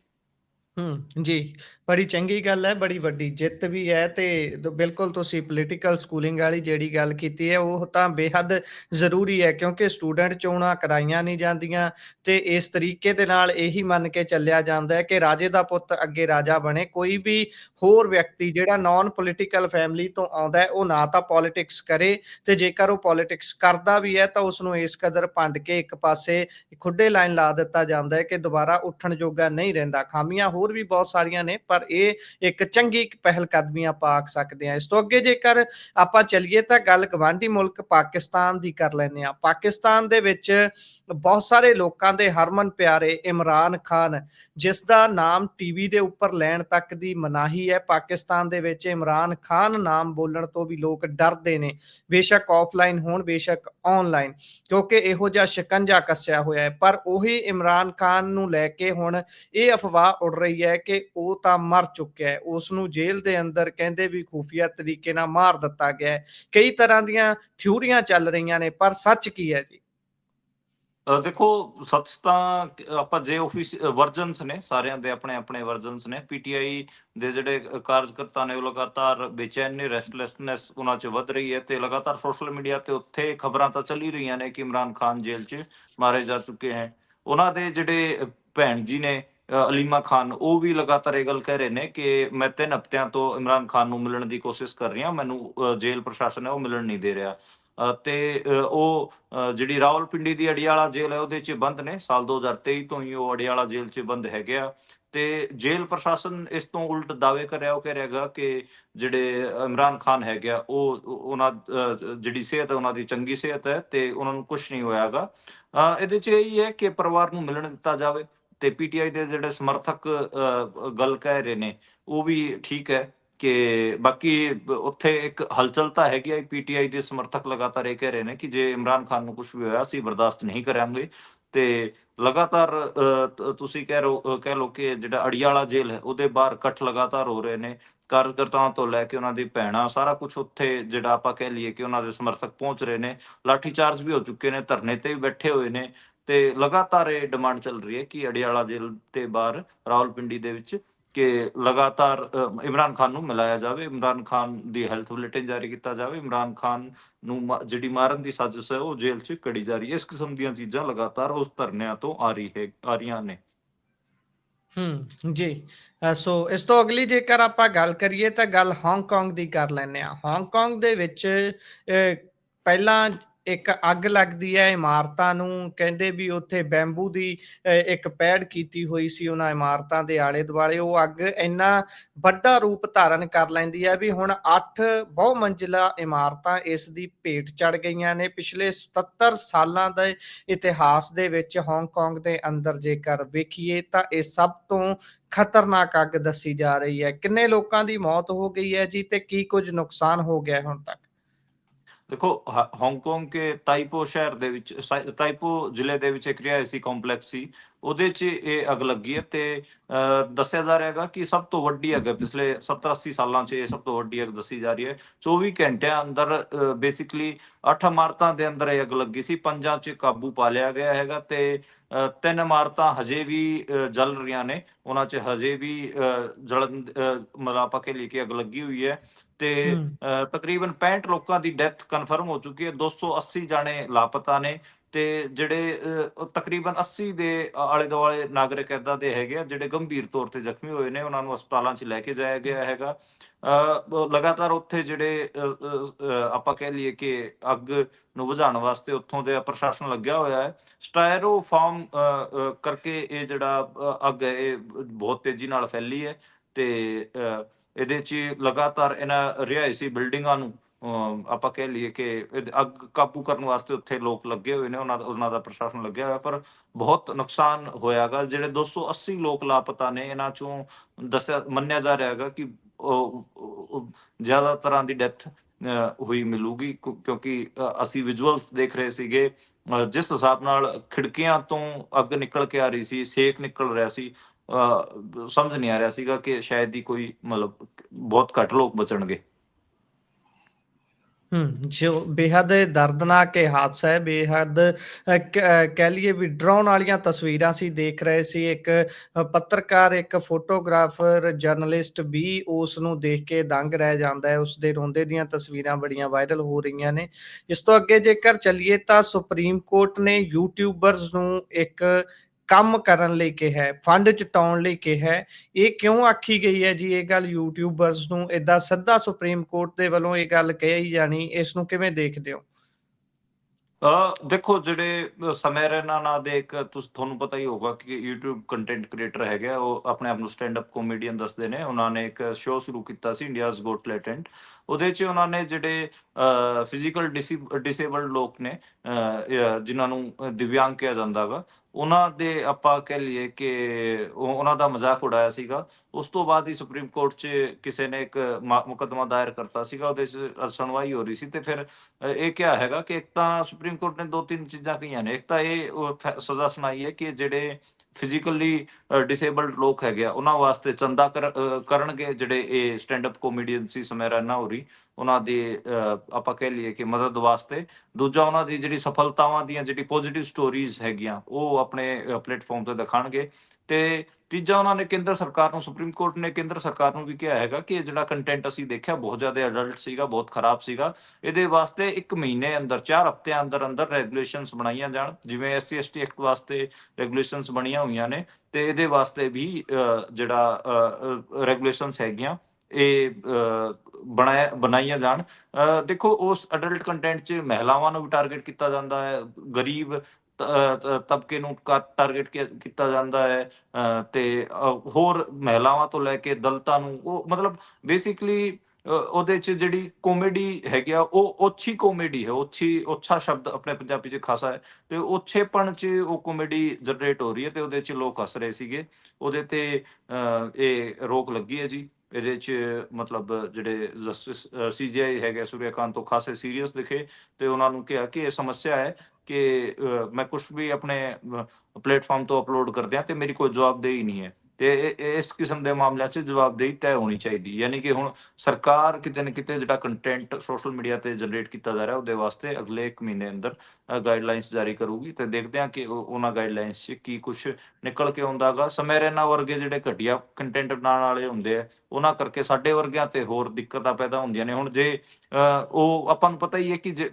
ਹੂੰ, ਜੀ। ਬੜੀ ਚੰਗੀ ਗੱਲ ਹੈ, ਬੜੀ ਵੱਡੀ ਜਿੱਤ ਵੀ ਹੈ ਤੇ ਦ- ਬਿਲਕੁਲ ਤੁਸੀਂ ਪੋਲੀਟੀਕਲ ਸਕੂਲਿੰਗ ਵਾਲੀ ਜਿਹੜੀ ਗੱਲ ਕੀਤੀ ਹੈ, ਉਹ ਤਾਂ ਬੇਹੱਦ ਜ਼ਰੂਰੀ ਹੈ ਕਿਉਂਕਿ ਸਟੂਡੈਂਟ ਚੋਣਾਂ ਕਰਾਈਆਂ ਨਹੀਂ ਜਾਂਦੀਆਂ ਤੇ ਇਸ ਤਰੀਕੇ ਦੇ ਨਾਲ ਇਹੀ ਮੰਨ ਕੇ ਚੱਲਿਆ ਜਾਂਦਾ ਹੈ ਕਿ ਰਾਜੇ ਦਾ ਪੁੱਤ ਅੱਗੇ ਰਾਜਾ ਬਣੇ, ਕੋਈ ਵੀ ਹੋਰ ਵਿਅਕਤੀ ਜਿਹੜਾ ਨਾਨ ਪੋਲੀਟੀਕਲ ਫੈਮਿਲੀ ਤੋਂ ਆਉਂਦਾ ਹੈ, ਉਹ ਨਾ ਤਾਂ ਪੋਲੀਟਿਕਸ ਕਰੇ ਤੇ ਜੇਕਰ ਉਹ ਪੋਲੀਟਿਕਸ ਕਰਦਾ ਵੀ ਹੈ, ਤਾਂ ਉਸਨੂੰ ਇਸ ਕਦਰ ਭੰਡ ਕੇ ਇੱਕ ਪਾਸੇ ਖੁੱਡੇ ਲਾਈਨ ਲਾ ਦਿੱਤਾ ਜਾਂਦਾ ਹੈ ਕਿ ਦੁਬਾਰਾ ਉੱਠਣ ਜੋਗਾ ਨਹੀਂ ਰਹਿੰਦਾ। ਖਾਮੀਆਂ ਹੋ ਹੋਰ ਵੀ ਬਹੁਤ ਸਾਰੀਆਂ ਨੇ, ਪਰ ਇਹ ਇੱਕ ਚੰਗੀ ਪਹਿਲ ਕਦਮੀ ਆਪਾਂ ਆਖ ਸਕਦੇ ਹਾਂ। ਇਸ ਤੋਂ ਅੱਗੇ ਜੇਕਰ ਆਪਾਂ ਚੱਲੀਏ ਤਾਂ ਗੱਲ ਗਵਾਂਢੀ ਮੁਲਕ ਪਾਕਿਸਤਾਨ ਦੀ ਕਰ ਲੈਂਦੇ ਆ ਪਾਕਿਸਤਾਨ ਦੇ ਵਿੱਚ ਬਹੁਤ ਸਾਰੇ ਲੋਕਾਂ ਦੇ ਹਰਮਨ ਪਿਆਰੇ ਇਮਰਾਨ ਖਾਨ, ਜਿਸ ਦਾ ਨਾਮ ਟੀਵੀ ਦੇ ਉੱਪਰ ਲੈਣ ਤੱਕ ਦੀ ਮਨਾਹੀ ਹੈ। ਪਾਕਿਸਤਾਨ ਦੇ ਵਿੱਚ ਇਮਰਾਨ ਖਾਨ ਨਾਮ ਬੋਲਣ ਤੋਂ ਵੀ ਲੋਕ ਡਰਦੇ ਨੇ। ਬੇਸ਼ੱਕ ਆਫਲਾਈਨ ਹੋਣ, ਬੇਸ਼ੱਕ ਆਨਲਾਈਨ ਕਿਉਂਕਿ ਇਹੋ ਜਿਹਾ ਸ਼ਿਕੰਜਾ ਕੱਸਿਆ ਹੋਇਆ ਹੈ। ਪਰ ਉਹੀ ਇਮਰਾਨ ਖਾਨ ਨੂੰ ਲੈ ਕੇ ਹੁਣ ਇਹ ਅਫਵਾਹ ਉੱਡ ਰਹੀ ਹੈ ਕਿ ਉਹ ਤਾਂ ਮਰ ਚੁੱਕਿਆ ਹੈ। ਉਸ ਨੂੰ ਜੇਲ੍ਹ ਦੇ ਅੰਦਰ ਕਹਿੰਦੇ ਵੀ ਖੂਫੀਆ ਤਰੀਕੇ ਨਾਲ ਮਾਰ ਦਿੱਤਾ ਗਿਆ ਹੈ। ਕਈ ਤਰ੍ਹਾਂ ਦੀਆਂ ਥਿਊਰੀਆਂ ਚੱਲ ਰਹੀਆਂ ਨੇ, ਪਰ ਸੱਚ ਕੀ ਹੈ ਜੀ? ਦੇਖੋ, ਸੱਚ ਤਾਂ ਆਪਾਂ ਜੇ ਆਫਿਸ ਵਰਜਨਸ ਨੇ, ਸਾਰਿਆਂ ਦੇ ਆਪਣੇ ਆਪਣੇ ਵਰਜਨਸ ਨੇ ਪੀਟੀਆਈ ਦੇ ਜਿਹੜੇ ਕਾਰਜਕਰਤਾ ਨੇ, ਉਹ ਲਗਾਤਾਰ ਬੇਚੈਨੀ ਰੈਸਟਲੈਸਨੈਸ ਉਹਨਾਂ 'ਚ ਵੱਧ ਰਹੀ ਹੈ ਤੇ ਲਗਾਤਾਰ ਸੋਸ਼ਲ ਮੀਡੀਆ ਤੇ ਉੱਥੇ ਖਬਰਾਂ ਤਾਂ ਚੱਲ ਹੀ ਰਹੀਆਂ ਨੇ ਕਿ ਇਮਰਾਨ ਖਾਨ ਜੇਲ੍ਹ 'ਚ ਮਾਰੇ ਜਾ ਚੁੱਕੇ ਹੈ। ਉਹਨਾਂ ਦੇ ਜਿਹੜੇ ਭੈਣ ਜੀ ਨੇ ਅਲੀਮਾ ਖਾਨ ਉਹ ਵੀ ਲਗਾਤਾਰ ਇਹ ਗੱਲ ਕਹਿ ਰਹੇ ਨੇ ਕਿ ਮੈਂ ਤਿੰਨ ਹਫ਼ਤਿਆਂ ਤੋਂ ਇਮਰਾਨ ਖਾਨ ਨੂੰ ਮਿਲਣ ਦੀ ਕੋਸ਼ਿਸ਼ ਕਰ ਰਹੀ ਹਾਂ ਮੈਨੂੰ ਜੇਲ੍ਹ ਪ੍ਰਸ਼ਾਸਨ ਹੈ ਉਹ ਮਿਲਣ ਨਹੀਂ ਦੇ ਰਿਹਾ। ਤੇ ਉਹ ਜਿਹੜੀ ਰਾਵਲਪਿੰਡੀ ਦੀ ਅੜਿਆਲਾ ਜੇਲ੍ਹ ਹੈ ਉਹਦੇ 'ਚ ਬੰਦ ਨੇ ਸਾਲ 2023 ਤੋਂ ਹੀ ਉਹ ਅੜਿਆਲਾ ਜੇਲ੍ਹ 'ਚ ਬੰਦ ਹੈਗੇ ਆ। ਤੇ ਜੇਲ੍ਹ ਪ੍ਰਸ਼ਾਸਨ ਇਸ ਤੋਂ ਉਲਟ ਦਾਅਵੇ ਕਰ ਰਿਹਾ ਉਹ ਕਹਿ ਰਿਹਾਗਾ ਕਿ ਜਿਹੜੇ ਇਮਰਾਨ ਖਾਨ ਹੈਗੇ ਆ ਉਹ ਉਹਨਾਂ ਜਿਹੜੀ ਸਿਹਤ ਹੈ ਉਹਨਾਂ ਦੀ ਚੰਗੀ ਸਿਹਤ ਹੈ ਤੇ ਉਹਨਾਂ ਨੂੰ ਕੁਝ ਨਹੀਂ ਹੋਇਆਗਾ। ਅ, ਇਹਦੇ 'ਚ ਇਹੀ ਹੈ ਕਿ ਪਰਿਵਾਰ ਨੂੰ ਮਿਲਣ ਦਿੱਤਾ ਜਾਵੇ। ਤੇ ਪੀਟੀਆਈ ਦੇ ਜਿਹੜੇ ਸਮਰਥਕ ਗੱਲ ਕਹਿ ਰਹੇ ਨੇ ਉਹ ਵੀ ਠੀਕ ਹੈ ਕਿ ਬਾਕੀ ਉੱਥੇ ਇੱਕ ਹਲਚਲ ਤਾਂ ਹੈਗੀ ਹੈ ਪੀਟੀਆਈ ਦੇ ਸਮਰਥਕ ਲਗਾਤਾਰ ਇਹ ਕਹਿ ਰਹੇ ਨੇ ਕਿ ਜੇ ਇਮਰਾਨ ਖਾਨ ਨੂੰ ਕੁਝ ਵੀ ਹੋਇਆ ਅਸੀਂ ਬਰਦਾਸ਼ਤ ਨਹੀਂ ਕਰਾਂਗੇ। ਤੇ ਲਗਾਤਾਰ ਅ, ਤੁਸੀਂ ਕਹਿ ਰੋ ਕਹਿ ਲੋ ਕਿ ਜਿਹੜਾ ਅੜਿਆਲਾ ਜੇਲ੍ਹ ਹੈ ਉਹਦੇ ਬਾਹਰ ਇਕੱਠ ਲਗਾਤਾਰ ਹੋ ਰਹੇ ਨੇ ਕਾਰਜਕਰਤਾਵਾਂ ਤੋਂ ਲੈ ਕੇ ਉਹਨਾਂ ਦੀ ਭੈਣਾਂ ਸਾਰਾ ਕੁਝ ਉੱਥੇ ਜਿਹੜਾ ਆਪਾਂ ਕਹਿ ਲਈਏ ਕਿ ਉਹਨਾਂ ਦੇ ਸਮਰਥਕ ਪਹੁੰਚ ਰਹੇ ਨੇ ਲਾਠੀ ਚਾਰਜ ਵੀ ਹੋ ਚੁੱਕੇ ਨੇ ਧਰਨੇ ਤੇ ਵੀ ਬੈਠੇ ਹੋਏ ਨੇ। ਤੇ ਲਗਾਤਾਰ ਇਹ ਡਿਮਾਂਡ ਚੱਲ ਰਹੀ ਹੈ ਕਿ ਅੜਿਆਲਾ ਜੇਲ੍ਹ ਤੇ ਬਾਹਰ ਰਾਵਲਪਿੰਡੀ ਦੇ ਵਿੱਚ ਕਿ ਲਗਾਤਾਰ ਇਮਰਾਨ ਖਾਨ ਨੂੰ ਮਿਲਾਇਆ ਜਾਵੇ। ਇਮਰਾਨ ਖਾਨ ਦੀ ਹੈਲਥ ਬੁਲੇਟਿਨ ਜਾਰੀ ਕੀਤਾ ਜਾਵੇ। ਇਮਰਾਨ ਖਾਨ ਨੂੰ ਜਿਹੜੀ ਮਾਰਨ ਦੀ ਸਾਜ਼ਿਸ਼ ਹੈ, ਉਹ ਜੇਲ੍ਹ 'ਚ ਕੜੀ ਜਾ ਰਹੀ ਹੈ। ਇਸ ਕਿਸਮ ਦੀਆਂ ਚੀਜ਼ਾਂ ਲਗਾਤਾਰ ਉਸ ਧਰਨਿਆਂ ਤੋਂ ਆ ਰਹੀ ਹੈ, ਆ ਰਹੀਆਂ ਨੇ। ਹੂੰ, ਜੀ। ਸੋ ਇਸ ਤੋਂ ਅਗਲੀ ਜੇਕਰ ਆਪਾਂ ਗੱਲ ਕਰੀਏ ਤਾਂ ਗੱਲ ਹਾਂਗਕਾਂਗ ਦੀ ਕਰ ਲੈਂਦੇ ਆ ਹਾਂਗਕਾਂਗ ਦੇ ਵਿੱਚ ਪਹਿਲਾਂ ਇੱਕ ਅੱਗ ਲੱਗਦੀ ਹੈ, ਇਮਾਰਤਾਂ ਨੂੰ, ਕਹਿੰਦੇ ਵੀ ਉੱਥੇ ਬੈਂਬੂ ਦੀ ਇੱਕ ਪੈੜ ਕੀਤੀ ਹੋਈ ਸੀ ਉਹਨਾਂ ਇਮਾਰਤਾਂ ਦੇ ਆਲੇ ਦੁਆਲੇ ਉਹ ਅੱਗ ਇੰਨਾ ਵੱਡਾ ਰੂਪ ਧਾਰਨ ਕਰ ਲੈਂਦੀ ਹੈ ਵੀ ਹੁਣ 8 ਬਹੁ ਮੰਜ਼ਿਲਾ ਇਮਾਰਤਾਂ ਇਸ ਦੀ ਭੇਟ ਚੜ ਗਈਆਂ ਨੇ। ਪਿਛਲੇ 77 ਸਾਲਾਂ ਦੇ ਇਤਿਹਾਸ ਦੇ ਵਿੱਚ ਹਾਂਗਕਾਂਗ ਦੇ ਅੰਦਰ ਜੇਕਰ ਵੇਖੀਏ ਤਾਂ ਇਹ ਸਭ ਤੋਂ ਖਤਰਨਾਕ ਅੱਗ ਦੱਸੀ ਜਾ ਰਹੀ ਹੈ। ਕਿੰਨੇ ਲੋਕਾਂ ਦੀ ਮੌਤ ਹੋ ਗਈ ਹੈ ਜੀ ਤੇ ਕੀ ਕੁਝ ਨੁਕਸਾਨ ਹੋ ਗਿਆ ਹੁਣ ਤੱਕ? ਦੇਖੋ ਹਾਂਗਕਾਂਗ ਕੇ ਤਾਈਪੋ ਸ਼ਹਿਰ ਦੇ ਵਿੱਚ ਸਾਈ- ਜ਼ਿਲ੍ਹੇ ਦੇ ਵਿੱਚ ਇੱਕ ਰਿਹਾਇਸ਼ੀ ਕੰਪਲੈਕਸ ਸੀ। ਉਹਦੇ 'ਚ ਇਹ ਅੱਗ ਲੱਗੀ ਹੈ ਤੇ ਦੱਸਿਆ ਜਾ ਰਿਹਾ ਹੈਗਾ ਕਿ ਸਭ ਤੋਂ ਵੱਡੀ ਅੱਗ ਪਿਛਲੇ 70 80 ਸਾਲਾਂ 'ਚ ਇਹ ਸਭ ਤੋਂ ਵੱਡੀ ਅੱਗ ਦੱਸੀ ਜਾ ਰਹੀ ਹੈ। 24 ਘੰਟਿਆਂ ਅੰਦਰ ਬੇਸਿਕਲੀ ਅੱਠ ਇਮਾਰਤਾਂ ਦੇ ਅੰਦਰ ਇਹ ਅੱਗ ਲੱਗੀ ਸੀ। ਪੰਜਾਂ 'ਚ ਕਾਬੂ ਪਾ ਲਿਆ ਗਿਆ ਹੈਗਾ ਤੇ ਅ, ਤਿੰਨ ਇਮਾਰਤਾਂ ਹਜੇ ਵੀ ਅ, ਜਲ ਰਹੀਆਂ ਨੇ। ਉਹਨਾਂ 'ਚ ਹਜੇ ਵੀ ਅ, ਜਲਨ ਅ, ਕੇ ਆਪਾਂ ਕੇ ਲਈਏ ਅੱਗ ਲੱਗੀ ਹੋਈ ਹੈ। ਤੇ ਤਕਰੀਬਨ 65 ਲੋਕਾਂ ਦੀ ਡੈਥ ਕਨਫਰਮ ਹੋ ਚੁੱਕੀ ਹੈ। 280 ਜਾਣੇ ਲਾਪਤਾ ਨੇ ਤੇ ਜਿਹੜੇ ਤਕਰੀਬਨ 80 ਦੇ ਆਲੇ ਦੁਆਲੇ ਨਾਗਰਿਕ ਏਦਾਂ ਦੇ ਹੈਗੇ ਆ ਜਿਹੜੇ ਗੰਭੀਰ ਤੌਰ ਤੇ ਜ਼ਖਮੀ ਹੋਏ ਨੇ ਉਹਨਾਂ ਨੂੰ ਹਸਪਤਾਲਾਂ 'ਚ ਲੈ ਕੇ ਜਾਇਆ ਗਿਆ ਹੈਗਾ। ਲਗਾਤਾਰ ਉੱਥੇ ਜਿਹੜੇ ਆਪਾਂ ਕਹਿ ਲਈਏ ਕਿ ਅੱਗ ਨੂੰ ਬੁਝਾਉਣ ਵਾਸਤੇ ਉੱਥੋਂ ਦੇ ਪ੍ਰਸ਼ਾਸਨ ਲੱਗਿਆ ਹੋਇਆ ਹੈ। ਸਟਾਇਰੋ ਫਾਰਮ ਕਰਕੇ ਇਹ ਜਿਹੜਾ ਅੱਗ ਹੈ ਇਹ ਬਹੁਤ ਤੇਜ਼ੀ ਨਾਲ ਫੈਲੀ ਹੈ ਤੇ ਇਹਦੇ 'ਚ ਲਗਾਤਾਰ ਇਹਨਾਂ ਰਿਹਾਇਸ਼ੀ ਬਿਲਡਿੰਗਾਂ ਨੂੰ ਆਪਾਂ ਕਹਿ ਲਈਏ ਕਿ ਅੱਗ ਕਾਬੂ ਕਰਨ ਵਾਸਤੇ ਉੱਥੇ ਲੋਕ ਲੱਗੇ ਹੋਏ ਨੇ ਉਹਨਾਂ ਦਾ ਉਹਨਾਂ ਦਾ ਪ੍ਰਸ਼ਾਸਨ ਲੱਗਿਆ ਹੋਇਆ ਪਰ ਬਹੁਤ ਨੁਕਸਾਨ ਹੋਇਆਗਾ ਜਿਹੜੇ 280 ਲੋਕ ਲਾਪਤਾ ਨੇ ਇਹਨਾਂ ਚੋਂ ਦੱਸਿਆ ਮੰਨਿਆ ਜਾ ਰਿਹਾ ਹੈਗਾ ਕਿ ਉਹ- ਜ਼ਿਆਦਾ ਤਰ੍ਹਾਂ ਦੀ ਡੈਥ ਹੋਈ ਮਿਲੂਗੀ ਕਿਉਂਕਿ ਅਸੀਂ ਵਿਜ਼ੂਅਲਸ ਦੇਖ ਰਹੇ ਸੀਗੇ ਅ, ਜਿਸ ਹਿਸਾਬ ਨਾਲ ਖਿੜਕੀਆਂ ਤੋਂ ਅੱਗ ਨਿਕਲ ਕੇ ਆ ਰਹੀ ਸੀ ਸੇਕ ਨਿਕਲ ਰਿਹਾ ਸੀ ਸਮਝ ਨਹੀਂ ਆ ਰਿਹਾ ਸੀਗਾ ਕਿ ਸ਼ਾਇਦ ਹੀ ਕੋਈ ਮਤਲਬ ਬਹੁਤ ਘੱਟ ਲੋਕ ਬਚਣਗੇ। ਜੋ ਬੇहद ਦਰਦਨਾਕ ਇਹ ਹਾਦਸਾ ਹੈ। ਬੇहद ਕਹਿ ਲਈਏ ਵੀ ਡਰਾਉਣ ਵਾਲੀਆਂ ਤਸਵੀਰਾਂ ਸੀ ਦੇਖ ਰਹੇ ਸੀ। ਇੱਕ ਪੱਤਰਕਾਰ, ਇੱਕ ਫੋਟੋਗ੍ਰਾਫਰ, ਜਰਨਲਿਸਟ ਵੀ ਉਸ ਨੂੰ ਦੇਖ ਕੇ ਦੰਗ ਰਹਿ ਜਾਂਦਾ ਹੈ। ਉਸ ਦੇ ਰੋਂਦੇ ਦੀਆਂ ਤਸਵੀਰਾਂ ਬੜੀਆਂ ਵਾਇਰਲ ਹੋ ਰਹੀਆਂ ਨੇ। ਇਸ ਤੋਂ ਅੱਗੇ ਜੇਕਰ ਚੱਲੀਏ ਤਾਂ ਸੁਪਰੀਮ ਕੋਰਟ ਨੇ ਯੂਟਿਊਬਰਸ ਨੂੰ ਇੱਕ ਕੰਮ ਕਰਨ ਲਈ ਕਿਹਾ ਹੈ ਫੰਡ ਚਟਾਉਣ ਲਈ ਕਿਹਾ ਇਹ ਕਿਉਂ ਆਖੀ ਗਈ ਹੈ ਜੀ? ਇਹ ਗੱਲ ਯੂਟਿਊਬਰਸ ਨੂੰ ਇਦਾਂ ਸਿੱਧਾ ਸੁਪਰੀਮ ਕੋਰਟ ਦੇ ਵੱਲੋਂ ਇਹ ਗੱਲ ਕਹੀ ਜਾਣੀ ਇਸ ਨੂੰ ਕਿਵੇਂ ਦੇਖਦੇ ਹੋ? ਦੇਖੋ ਜਿਹੜੇ ਸਮੇਂ ਰੈਨਾ ਨਾਂ ਦੇ ਇੱਕ ਤੁਹਾਨੂੰ ਪਤਾ ਹੀ ਹੋਊਗਾ ਕਿ YouTube ਕੰਟੈਂਟ ਕ੍ਰੀਏਟਰ ਹੈਗੇ ਆ, ਉਹ ਆਪਣੇ ਆਪ ਨੂੰ ਸਟੈਂਡ ਅਪ ਕਾਮੇਡੀਅਨ ਦੱਸਦੇ ਨੇ। ਉਹਨਾਂ ਨੇ ਇੱਕ ਸ਼ੋਅ ਸ਼ੁਰੂ ਕੀਤਾ ਸੀ ਇੰਡੀਆਜ਼ ਗੋਟ ਟੈਲੈਂਟ ਉਹਦੇ 'ਚ ਉਹਨਾਂ ਨੇ ਜਿਹੜੇ ਫਿਜ਼ੀਕਲ ਡਿਸੇਬਲਡ ਲੋਕ ਨੇ ਅ, ਜਿਨ੍ਹਾਂ ਨੂੰ ਦਿਵਿਆਂਗ ਕਿਹਾ ਜਾਂਦਾ ਵਾ ਉਹਨਾਂ ਦੇ ਆਪਾਂ ਕਹਿ ਲਈਏ ਕਿ ਉਹਨਾਂ ਦਾ ਮਜ਼ਾਕ ਉਡਾਇਆ ਸੀਗਾ। ਉਸ ਤੋਂ ਬਾਅਦ ਹੀ ਸੁਪਰੀਮ ਕੋਰਟ 'ਚ ਕਿਸੇ ਨੇ ਇੱਕ ਮਾ- ਦਾਇਰ ਕਰਤਾ ਸੀਗਾ, ਉਹਦੇ 'ਚ ਸੁਣਵਾਈ ਹੋ ਰਹੀ ਸੀ ਤੇ ਫਿਰ ਇਹ ਕਿਹਾ ਹੈਗਾ ਕਿ ਇੱਕ ਤਾਂ ਸੁਪਰੀਮ ਕੋਰਟ ਨੇ ਦੋ ਤਿੰਨ ਚੀਜ਼ਾਂ ਕਹੀਆਂ ਨੇ। ਇੱਕ ਤਾਂ ਇਹ ਸਜ਼ਾ ਸੁਣਾਈ ਹੈ ਕਿ ਜਿਹੜੇ ਫਿਜ਼ੀਕਲੀ ਡਿਸੇਬਲਡ ਲੋਕ ਹੈਗੇ ਆ, ਉਹਨਾਂ ਵਾਸਤੇ ਚੰਦਾ ਕਰਨਗੇ ਜਿਹੜੇ ਇਹ ਸਟੈਂਡ ਅਪ ਕਾਮੇਡੀਅਨ ਸੀ, ਸਮੇਰਾ ਨਾ ਹੋ ਰਹੀ ਉਹਨਾਂ ਦੀ ਆਪਾਂ ਕਹਿ ਲਈਏ ਕਿ ਮਦਦ ਵਾਸਤੇ। ਦੂਜਾ ਉਹਨਾਂ ਦੀ ਜਿਹੜੀ ਸਫਲਤਾਵਾਂ ਦੀਆਂ ਜਿਹੜੀ ਪੋਜ਼ਿਟਿਵ ਸਟੋਰੀਜ਼ ਹੈਗੀਆਂ ਉਹ ਆਪਣੇ ਪਲੇਟਫਾਰਮ ਤੇ ਦਿਖਾਣਗੇ। ਤੇ ਤੀਜਾ ਉਹਨਾਂ ਨੇ ਕੇਂਦਰ ਸਰਕਾਰ ਨੂੰ ਸੁਪਰੀਮ ਕੋਰਟ ਨੇ ਕੇਂਦਰ ਸਰਕਾਰ ਨੂੰ ਵੀ ਕਿਹਾ ਹੈਗਾ ਕਿ ਇਹ ਜਿਹੜਾ ਕੰਟੈਂਟ ਅਸੀਂ ਦੇਖਿਆ ਬਹੁਤ ਜ਼ਿਆਦਾ ਅਡਲਟ ਸੀਗਾ ਬਹੁਤ ਖਰਾਬ ਸੀਗਾ। ਇਹਦੇ ਵਾਸਤੇ 1 ਮਹੀਨੇ ਅੰਦਰ 4 ਹਫ਼ਤਿਆਂ ਅੰਦਰ ਅੰਦਰ ਰੈਗੂਲੇਸ਼ਨਸ ਬਣਾਈਆਂ ਜਾਣ ਜਿਵੇਂ ਐਸਸੀ ਐਸਟੀ ਐਕਟ ਵਾਸਤੇ ਰੈਗੂਲੇਸ਼ਨਸ ਬਣੀਆਂ ਹੋਈਆਂ ਨੇ। ਤੇ ਇਹਦੇ ਵਾਸਤੇ ਵੀ ਅ, ਜਿਹੜਾ ਰੈਗੂਲੇਸ਼ਨਸ ਹੈਗੀਆਂ। ਇਹ ਬਣਾਇਆ ਬਣਾਈਆਂ ਜਾਣ। ਅ, ਦੇਖੋ ਉਸ ਅਡਲਟ ਕੰਟੈਂਟ 'ਚ ਮਹਿਲਾਵਾਂ ਨੂੰ ਵੀ ਟਾਰਗੇਟ ਕੀਤਾ ਜਾਂਦਾ ਹੈ ਗਰੀਬ ਤਬਕੇ ਨੂੰ ਟਾਰਗੇਟ ਕੀਤਾ ਜਾਂਦਾ ਹੈ ਤੇ ਹੋਰ ਮਹਿਲਾਵਾਂ ਤੋਂ ਲੈ ਕੇ ਦਲਤਾਂ ਨੂੰ ਉਹ ਮਤਲਬ ਬੇਸਿਕਲੀ ਉਹਦੇ ਚ ਜਿਹੜੀ ਕਾਮੇਡੀ ਹੈਗੀ ਆ ਉਹ ਓਛੀ ਕਾਮੇਡੀ ਹੈ ਓਛੀ ਓਛਾ ਸ਼ਬਦ ਆਪਣੇ ਪੰਜਾਬੀ ਚ ਖਾਸਾ ਹੈ ਤੇ ਓਛੇਪਣ ਚ ਉਹ ਕਾਮੇਡੀ ਜਨਰੇਟ ਹੋ ਰਹੀ ਹੈ ਤੇ ਉਹਦੇ ਚ ਲੋਕ ਹੱਸ ਰਹੇ ਸੀਗੇ ਉਹਦੇ ਤੇ ਅ, ਇਹ ਰੋਕ ਲੱਗੀ ਹੈ ਜੀ। ਇਹਦੇ ਚ ਮਤਲਬ ਜਿਹੜੇ ਜਸਟਿਸ ਸੀਜੀਆਈ ਹੈਗੇ ਸੂਰਿਆਕਾਂਤ ਤੋਂ ਖਾਸੇ ਸੀਰੀਅਸ ਦਿਖੇ ਤੇ ਉਹਨਾਂ ਨੂੰ ਕਿਹਾ ਕਿ ਇਹ ਸਮੱਸਿਆ ਹੈ ਕਿ ਮੈਂ ਕੁਝ ਵੀ ਆਪਣੇ ਪਲੇਟਫਾਰਮ ਤੋਂ ਅਪਲੋਡ ਕਰਦੇ ਆ ਤੇ ਮੇਰੀ ਕੋਈ ਜਵਾਬਦੇਹੀ ਨਹੀਂ ਹੈ। ਤੇ ਇਸ ਕਿਸਮ ਦੇ ਮਾਮਲਿਆਂ 'ਚ ਜਵਾਬਦੇਹੀ ਤੈਅ ਹੋਣੀ ਚਾਹੀਦੀ ਯਾਨੀ ਕਿ ਹੁਣ ਸਰਕਾਰ ਕਿਤੇ ਨਾ ਕਿਤੇ ਜਿਹੜਾ ਕੰਟੈਂਟ ਸੋਸ਼ਲ ਮੀਡੀਆ ਤੇ ਜਨਰੇਟ ਕੀਤਾ ਜਾ ਰਿਹਾ ਉਹਦੇ ਵਾਸਤੇ ਅਗਲੇ 1 ਮਹੀਨੇ ਅੰਦਰ ਗਾਈਡਲਾਈਨਸ ਜਾਰੀ ਕਰੂਗੀ ਤੇ ਦੇਖਦੇ ਹਾਂ ਕਿ ਉਹਨਾਂ ਗਾਈਡਲਾਈਨਸ 'ਚ ਕੀ ਕੁਝ ਨਿਕਲ ਕੇ ਆਉਂਦਾਗਾ। ਸਮੇਂ ਵਰਗੇ ਜਿਹੜੇ ਘਟੀਆ ਕੰਟੈਂਟ ਬਣਾਉਣ ਵਾਲੇ ਹੁੰਦੇ ਆ ਉਹਨਾਂ ਕਰਕੇ ਸਾਡੇ ਵਰਗਿਆਂ ਤੇ ਹੋਰ ਦਿੱਕਤਾਂ ਪੈਦਾ ਹੁੰਦੀਆਂ ਨੇ। ਹੁਣ ਜੇ ਅ, ਉਹ ਆਪਾਂ ਨੂੰ ਪਤਾ ਹੀ ਹੈ ਕਿ ਜੇ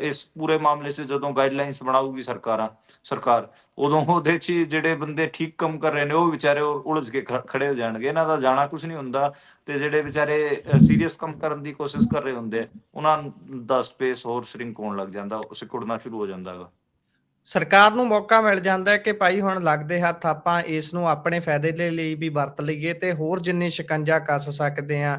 ਇਸ ਪੂਰੇ ਮਾਮਲੇ 'ਚ ਜਦੋਂ ਗਾਈਡਲਾਈਨਸ ਬਣਾਊਗੀ ਸਰਕਾਰਾਂ ਸਰਕਾਰ ਉਦੋਂ ਉਹਦੇ 'ਚ ਜਿਹੜੇ ਬੰਦੇ ਠੀਕ ਕੰਮ ਕਰ ਰਹੇ ਨੇ ਉਹ ਵਿਚਾਰੇ ਉਲਝ ਕੇ ਖੜੇ ਹੋ ਜਾਣਗੇ। ਇਹਨਾਂ ਦਾ ਜਾਣਾ ਕੁਝ ਨਹੀਂ ਹੁੰਦਾ। ਤੇ ਜਿਹੜੇ ਵਿਚਾਰੇ ਸੀਰੀਅਸ ਕੰਮ ਕਰਨ ਦੀ ਕੋਸ਼ਿਸ਼ ਕਰ ਰਹੇ ਹੁੰਦੇ ਉਹਨਾਂ ਦਾ ਸਪੇਸ ਹੋਰ ਸ਼ਰਿੰਕ ਹੋਣ ਲੱਗ ਜਾਂਦਾ ਉਹ ਸਿकुड़ਨਾ ਸ਼ੁਰੂ ਹੋ ਜਾਂਦਾ ਹੈਗਾ ਸਰਕਾਰ ਨੂੰ ਮੌਕਾ ਮਿਲ ਜਾਂਦਾ ਹੈ ਕਿ ਭਾਈ ਹੁਣ ਲੱਗਦੇ ਹੱਥ ਆਪਾਂ ਇਸ ਨੂੰ ਆਪਣੇ ਫਾਇਦੇ ਦੇ ਲਈ ਵੀ ਵਰਤ ਲਈਏ ਤੇ ਹੋਰ ਜਿੰਨੀ ਸ਼ਿਕੰਜਾ ਕੱਸ ਸਕਦੇ ਆ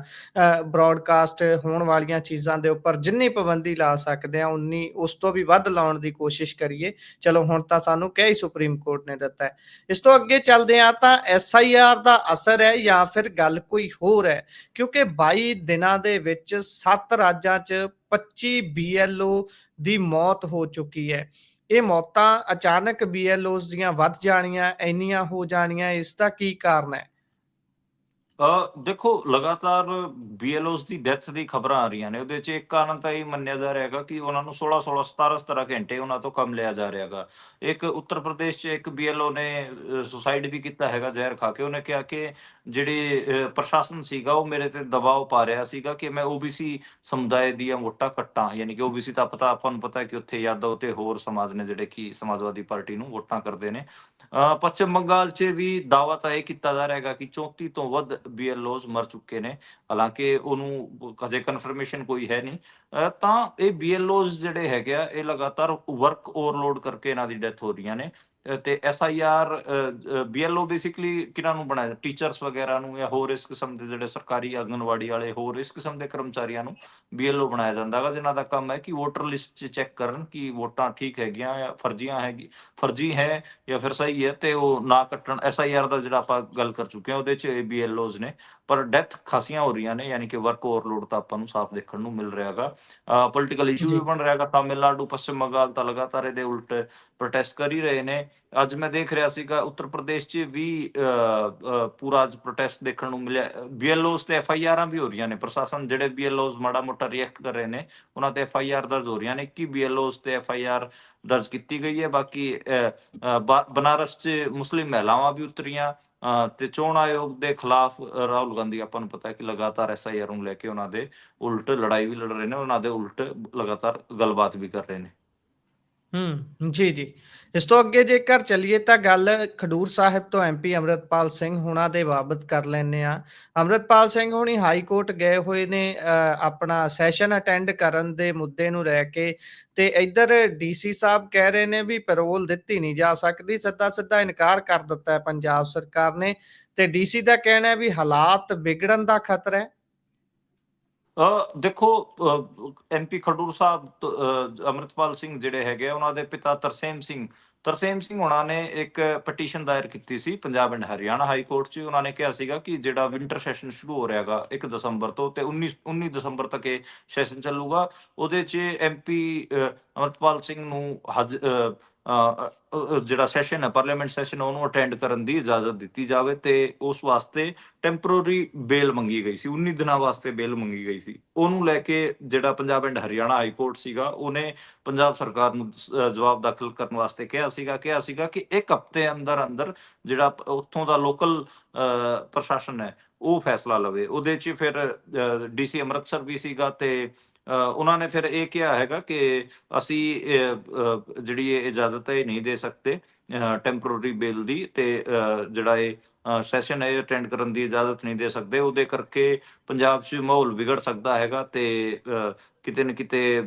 ਬ੍ਰਾਡਕਾਸਟ ਹੋਣ ਵਾਲੀਆਂ ਚੀਜ਼ਾਂ ਦੇ ਉੱਪਰ ਜਿੰਨੀ ਪਾਬੰਦੀ ਲਾ ਸਕਦੇ ਆ ਉਨੀ ਉਸ ਤੋਂ ਵੀ ਵੱਧ ਲਾਉਣ ਦੀ ਕੋਸ਼ਿਸ਼ ਕਰੀਏ। ਚਲੋ ਹੁਣ ਤਾਂ ਸਾਨੂੰ ਕਹਿ ਹੀ ਸੁਪਰੀਮ ਕੋਰਟ ਨੇ ਦਿੱਤਾ ਹੈ। ਇਸ ਤੋਂ ਅੱਗੇ ਚੱਲਦੇ ਆ ਤਾਂ ਐਸ ਆਈ ਆਰ ਦਾ ਅਸਰ ਹੈ ਜਾਂ ਫਿਰ ਗੱਲ ਕੋਈ ਹੋਰ ਹੈ? ਕਿਉਂਕਿ 22 ਦਿਨਾਂ ਦੇ ਵਿੱਚ 7 ਰਾਜਾਂ 'ਚ 25 ਬੀਐਲਓ ਦੀ ਮੌਤ ਹੋ ਚੁੱਕੀ ਹੈ। ਇਹ ਮੌਤਾਂ ਅਚਾਨਕ ਬੀਐਲਓਸ ਦੀਆਂ ਵੱਧ ਜਾਣੀਆਂ, ਇੰਨੀਆਂ ਹੋ ਜਾਣੀਆਂ, ਇਸ ਦਾ ਕੀ ਕਾਰਨ ਹੈ? ਦੇਖੋ ਲਗਾਤਾਰ ਬੀਐਲਓਸ ਦੀ ਡੈਥ ਦੀ ਖਬਰਾਂ ਆ ਰਹੀਆਂ ਨੇ। ਉਹਦੇ 'ਚ ਇੱਕ ਕਾਰਨ ਤਾਂ ਇਹ ਮੰਨਿਆ ਜਾ ਰਿਹਾ ਹੈਗਾ ਕਿ ਉਹਨਾਂ ਨੂੰ 16 16 17 17 ਘੰਟੇ ਉਹਨਾਂ ਤੋਂ ਕੰਮ ਲਿਆ ਜਾ ਰਿਹਾ ਹੈਗਾ। ਇੱਕ ਉੱਤਰ ਪ੍ਰਦੇਸ਼ 'ਚ ਇੱਕ ਬੀਐਲਓ ਨੇ ਸੁਸਾਈਡ ਵੀ ਕੀਤਾ ਹੈਗਾ ਜ਼ਹਿਰ ਖਾ ਕੇ। ਉਹਨੇ ਕਿਹਾ ਕਿ ਜਿਹੜੇ ਪ੍ਰਸ਼ਾਸਨ ਸੀਗਾ ਉਹ ਮੇਰੇ ਤੇ ਦਬਾਅ ਪਾ ਰਿਹਾ ਸੀਗਾ ਕਿ ਮੈਂ ਓਬੀਸੀ ਸਮੁਦਾਇ ਦੀਆਂ ਵੋਟਾਂ ਕੱਟਾਂ। ਯਾਨੀ ਕਿ ਓਬੀਸੀ ਤਾਂ ਪਤਾ ਆਪਾਂ ਨੂੰ ਪਤਾ ਕਿ ਉੱਥੇ ਯਾਦਵ ਤੇ ਹੋਰ ਸਮਾਜ ਨੇ ਜਿਹੜੇ ਕਿ ਸਮਾਜਵਾਦੀ ਪਾਰਟੀ ਨੂੰ ਵੋਟਾਂ ਕਰਦੇ ਨੇ। ਅ, ਪੱਛਮ ਬੰਗਾਲ 'ਚ ਵੀ ਦਾਅਵਾ ਤਾਂ ਇਹ ਕੀਤਾ ਜਾ ਰਿਹਾ ਹੈਗਾ ਕਿ 34 ਤੋਂ ਵੱਧ ਬੀਐਲਓਜ਼ ਮਰ ਚੁੱਕੇ ਨੇ, ਹਾਲਾਂਕਿ ਉਹਨੂੰ ਕਦੇ ਕਨਫਰਮੇਸ਼ਨ ਕੋਈ ਹੈ ਨਹੀਂ। ਤਾਂ ਇਹ ਬੀਐਲਓਜ਼ ਜਿਹੜੇ ਹੈਗੇ ਆ, ਇਹ ਲਗਾਤਾਰ ਵਰਕ ਓਵਰਲੋਡ ਕਰਕੇ ਇਹਨਾਂ ਦੀ ਡੈਥ ਹੋ ਰਹੀਆਂ ਨੇ। ਤੇ ਐਸਆਈਆਰ ਬੀਐਲਓ ਬੇਸਿਕਲੀ ਕਿਹਨਾਂ ਨੂੰ ਬਣਾਇਆ? ਟੀਚਰਸ ਵਗੈਰਾ ਨੂੰ ਜਾਂ ਹੋਰ ਇਸ ਕਿਸਮ ਦੇ ਜਿਹੜੇ ਸਰਕਾਰੀ ਆਂਗਨਵਾੜੀ ਵਾਲੇ ਹੋਰ ਇਸ ਕਿਸਮ ਦੇ ਕਰਮਚਾਰੀਆਂ ਨੂੰ ਬੀਐਲਓ ਬਣਾਇਆ ਜਾਂਦਾ ਹੈਗਾ ਜਿਨ੍ਹਾਂ ਦਾ ਕੰਮ ਹੈ ਕਿ ਵੋਟਰ ਲਿਸਟ 'ਚ ਚੈੱਕ ਕਰਨ ਕਿ ਵੋਟਾਂ ਠੀਕ ਹੈਗੀਆਂ ਜਾਂ ਫਰਜ਼ੀਆਂ ਹੈਗੀ ਫਰਜ਼ੀ ਹੈ ਜਾਂ ਫਿਰ ਸਹੀ ਹੈ ਤੇ ਉਹ ਨਾ ਕੱਟਣ। ਐਸਆਈਆਰ ਦਾ ਜਿਹੜਾ ਆਪਾਂ ਗੱਲ ਕਰ ਚੁੱਕੇ ਹਾਂ ਉਹਦੇ 'ਚ ਬੀਐਲਓਜ਼ ਨੇ। ਪਰ ਡੈਥ ਖਾਸੀਆਂ ਹੋ ਰਹੀਆਂ ਨੇ ਯਾਨੀ ਕਿ ਵਰਕ ਓਵਰਲੋਡ ਤਾਂ ਆਪਾਂ ਨੂੰ ਸਾਫ਼ ਦੇਖਣ ਨੂੰ ਮਿਲ ਰਿਹਾ ਹੈਗਾ। Political issue. ਵੀ ਬਣ ਰਿਹਾ ਹੈਗਾ। ਤਾਮਿਲਨਾਡੂ ਪੱਛਮ ਬੰਗਾਲ ਤਾਂ ਲਗਾਤਾਰ ਇਹਦੇ ਉਲਟ ਪ੍ਰੋਟੈਸਟ ਕਰ ਹੀ ਰਹੇ ਨੇ। ਅੱਜ ਮੈਂ ਦੇਖ ਰਿਹਾ ਸੀਗਾ ਉੱਤਰ ਪ੍ਰਦੇਸ਼ 'ਚ ਵੀ ਪੂਰਾ ਅੱਜ ਪ੍ਰੋਟੈਸਟ ਦੇਖਣ ਨੂੰ ਮਿਲਿਆ। ਬੀਐਲਓਜ਼ ਤੇ ਐਫਆਈਆਰਾਂ ਵੀ ਹੋ ਰਹੀਆਂ ਨੇ। ਪ੍ਰਸ਼ਾਸਨ ਜਿਹੜੇ ਬੀਐਲਓਜ਼ ਮਾੜਾ ਮੋਟਾ ਰਿਐਕਟ ਕਰ ਰਹੇ ਨੇ ਉਹਨਾਂ ਤੇ ਐਫਆਈਆਰ ਦਰਜ ਹੋ ਰਹੀਆਂ ਨੇ। 21 ਬੀਐਲਓਜ਼ ਤੇ ਐਫਆਈਆਰ ਦਰਜ ਕੀਤੀ ਗਈ ਹੈ। ਬਾਕੀ ਬਨਾਰਸ 'ਚ ਮੁਸਲਿਮ ਮਹਿਲਾਵਾਂ ਵੀ ਉਤਰੀਆਂ। ਅ, ਤੇ ਚੋਣ ਆਯੋਗ ਦੇ ਖਿਲਾਫ ਰਾਹੁਲ ਗਾਂਧੀ ਆਪਾਂ ਨੂੰ ਪਤਾ ਹੈ ਕਿ ਲਗਾਤਾਰ ਐਸਆਈਆਰ ਨੂੰ ਲੈ ਕੇ ਉਹਨਾਂ ਦੇ ਉਲਟ ਲੜਾਈ ਵੀ ਲੜ ਰਹੇ ਨੇ। ਉਹਨਾਂ ਦੇ ਉਲਟ ਲਗਾਤਾਰ ਗੱਲਬਾਤ ਵੀ ਕਰ ਰਹੇ ਨੇ। ਹੂੰ ਜੀ ਜੀ। ਇਸ ਤੋਂ ਅੱਗੇ ਜੇਕਰ ਚੱਲੀਏ ਤਾਂ ਗੱਲ ਖਡੂਰ ਸਾਹਿਬ ਤੋਂ ਐਮਪੀ ਅਮਰਤਪਾਲ ਸਿੰਘ ਹੁਣਾਂ ਦੇ ਬਾਬਤ ਕਰ ਲੈਂਦੇ ਆ ਅਮਰਤਪਾਲ ਸਿੰਘ ਹੁਣੀ ਹਾਈ ਕੋਰਟ ਗਏ ਹੋਏ ਨੇ ਅ, ਆਪਣਾ ਸੈਸ਼ਨ ਅਟੈਂਡ ਕਰਨ ਦੇ ਮੁੱਦੇ ਨੂੰ ਲੈ ਕੇ ਤੇ ਇੱਧਰ ਡੀਸੀ ਸਾਹਿਬ ਕਹਿ ਰਹੇ ਨੇ ਵੀ ਪੈਰੋਲ ਦਿੱਤੀ ਨਹੀਂ ਜਾ ਸਕਦੀ ਸਿੱਧਾ ਸਿੱਧਾ ਇਨਕਾਰ ਕਰ ਦਿੱਤਾ ਹੈ ਪੰਜਾਬ ਸਰਕਾਰ ਨੇ ਤੇ ਡੀਸੀ ਦਾ ਕਹਿਣਾ ਹੈ ਵੀ ਹਾਲਾਤ ਵਿਗੜਨ ਦਾ ਖਤਰਾ ਹੈ। ਦੇਖੋ ਐਮਪੀ ਖਡੂਰ ਸਾਹਿਬ ਤੋਂ, ਸਿੰਘ ਜਿਹੜੇ ਹੈਗੇ ਉਹਨਾਂ ਦੇ ਪਿਤਾ ਤਰਸੇਮ ਸਿੰਘ। ਤਰਸੇਮ ਸਿੰਘ ਉਹਨਾਂ ਨੇ ਇੱਕ ਪਟੀਸ਼ਨ ਦਾਇਰ ਕੀਤੀ ਸੀ Punjab and Haryana high court 'ਚ। ਉਹਨਾਂ ਨੇ ਕਿਹਾ ਸੀਗਾ ਕਿ ਜਿਹੜਾ ਵਿੰਟਰ ਸੈਸ਼ਨ ਸ਼ੁਰੂ ਹੋ ਰਿਹਾਗਾ 1 ਦਸੰਬਰ ਤੋਂ ਤੇ 19 19 ਦਸੰਬਰ ਤੱਕ ਇਹ ਸੈਸ਼ਨ ਚੱਲੂਗਾ। ਉਹਦੇ 'ਚ ਐਮਪੀ ਅੰਮ੍ਰਿਤਪਾਲ ਸਿੰਘ ਨੂੰ ਹਜ ਅ, ਜਿਹੜਾ ਸੈਸ਼ਨ ਹੈ ਪਾਰਲੀਮੈਂਟ ਸੈਸ਼ਨ ਉਹਨੂੰ ਅਟੈਂਡ ਕਰਨ ਦੀ ਇਜਾਜ਼ਤ ਦਿੱਤੀ ਜਾਵੇ ਤੇ ਉਸ ਵਾਸਤੇ ਟੈਂਪਰੇਰੀ ਬੇਲ ਮੰਗੀ ਗਈ ਸੀ 19 ਦਿਨਾਂ ਵਾਸਤੇ ਬੇਲ ਮੰਗੀ ਗਈ ਸੀ। ਉਹਨੂੰ ਲੈ ਕੇ ਜਿਹੜਾ Punjab and Haryana high court ਸੀਗਾ, ਉਹਨੇ ਪੰਜਾਬ ਸਰਕਾਰ ਨੂੰ ਜਵਾਬ ਦਾਖਲ ਕਰਨ ਵਾਸਤੇ ਕਿਹਾ ਸੀਗਾ ਕਿਹਾ ਸੀਗਾ ਕਿ ਇੱਕ ਹਫ਼ਤੇ ਅੰਦਰ ਅੰਦਰ ਜਿਹੜਾ ਉੱਥੋਂ ਦਾ ਲੋਕਲ ਪ੍ਰਸ਼ਾਸਨ ਹੈ, ਉਹ ਫੈਸਲਾ ਲਵੇ। ਉਹਦੇ 'ਚ ਫਿਰ ਡੀਸੀ ਅੰਮ੍ਰਿਤਸਰ ਵੀ ਸੀਗਾ ਤੇ ਉਹਨਾਂ ਨੇ ਫਿਰ ਇਹ ਕਿਹਾ ਹੈਗਾ ਕਿ ਅਸੀਂ ਜਿਹੜੀ ਇਹ ਇਜਾਜ਼ਤ ਹੈ ਇਹ ਨਹੀਂ ਦੇ ਸਕਦੇ ਟੈਂਪਰੇਰੀ ਬੇਲ ਦੀ ਤੇ ਜਿਹੜਾ ਇਹ ਸੈਸ਼ਨ ਹੈ ਅਟੈਂਡ ਕਰਨ ਦੀ ਇਜਾਜ਼ਤ ਨਹੀਂ ਦੇ ਸਕਦੇ। ਉਹਦੇ ਕਰਕੇ ਪੰਜਾਬ 'ਚ ਮਾਹੌਲ ਵਿਗੜ ਸਕਦਾ ਹੈਗਾ ਤੇ ਕਿਤੇ ਨਾ ਕਿਤੇ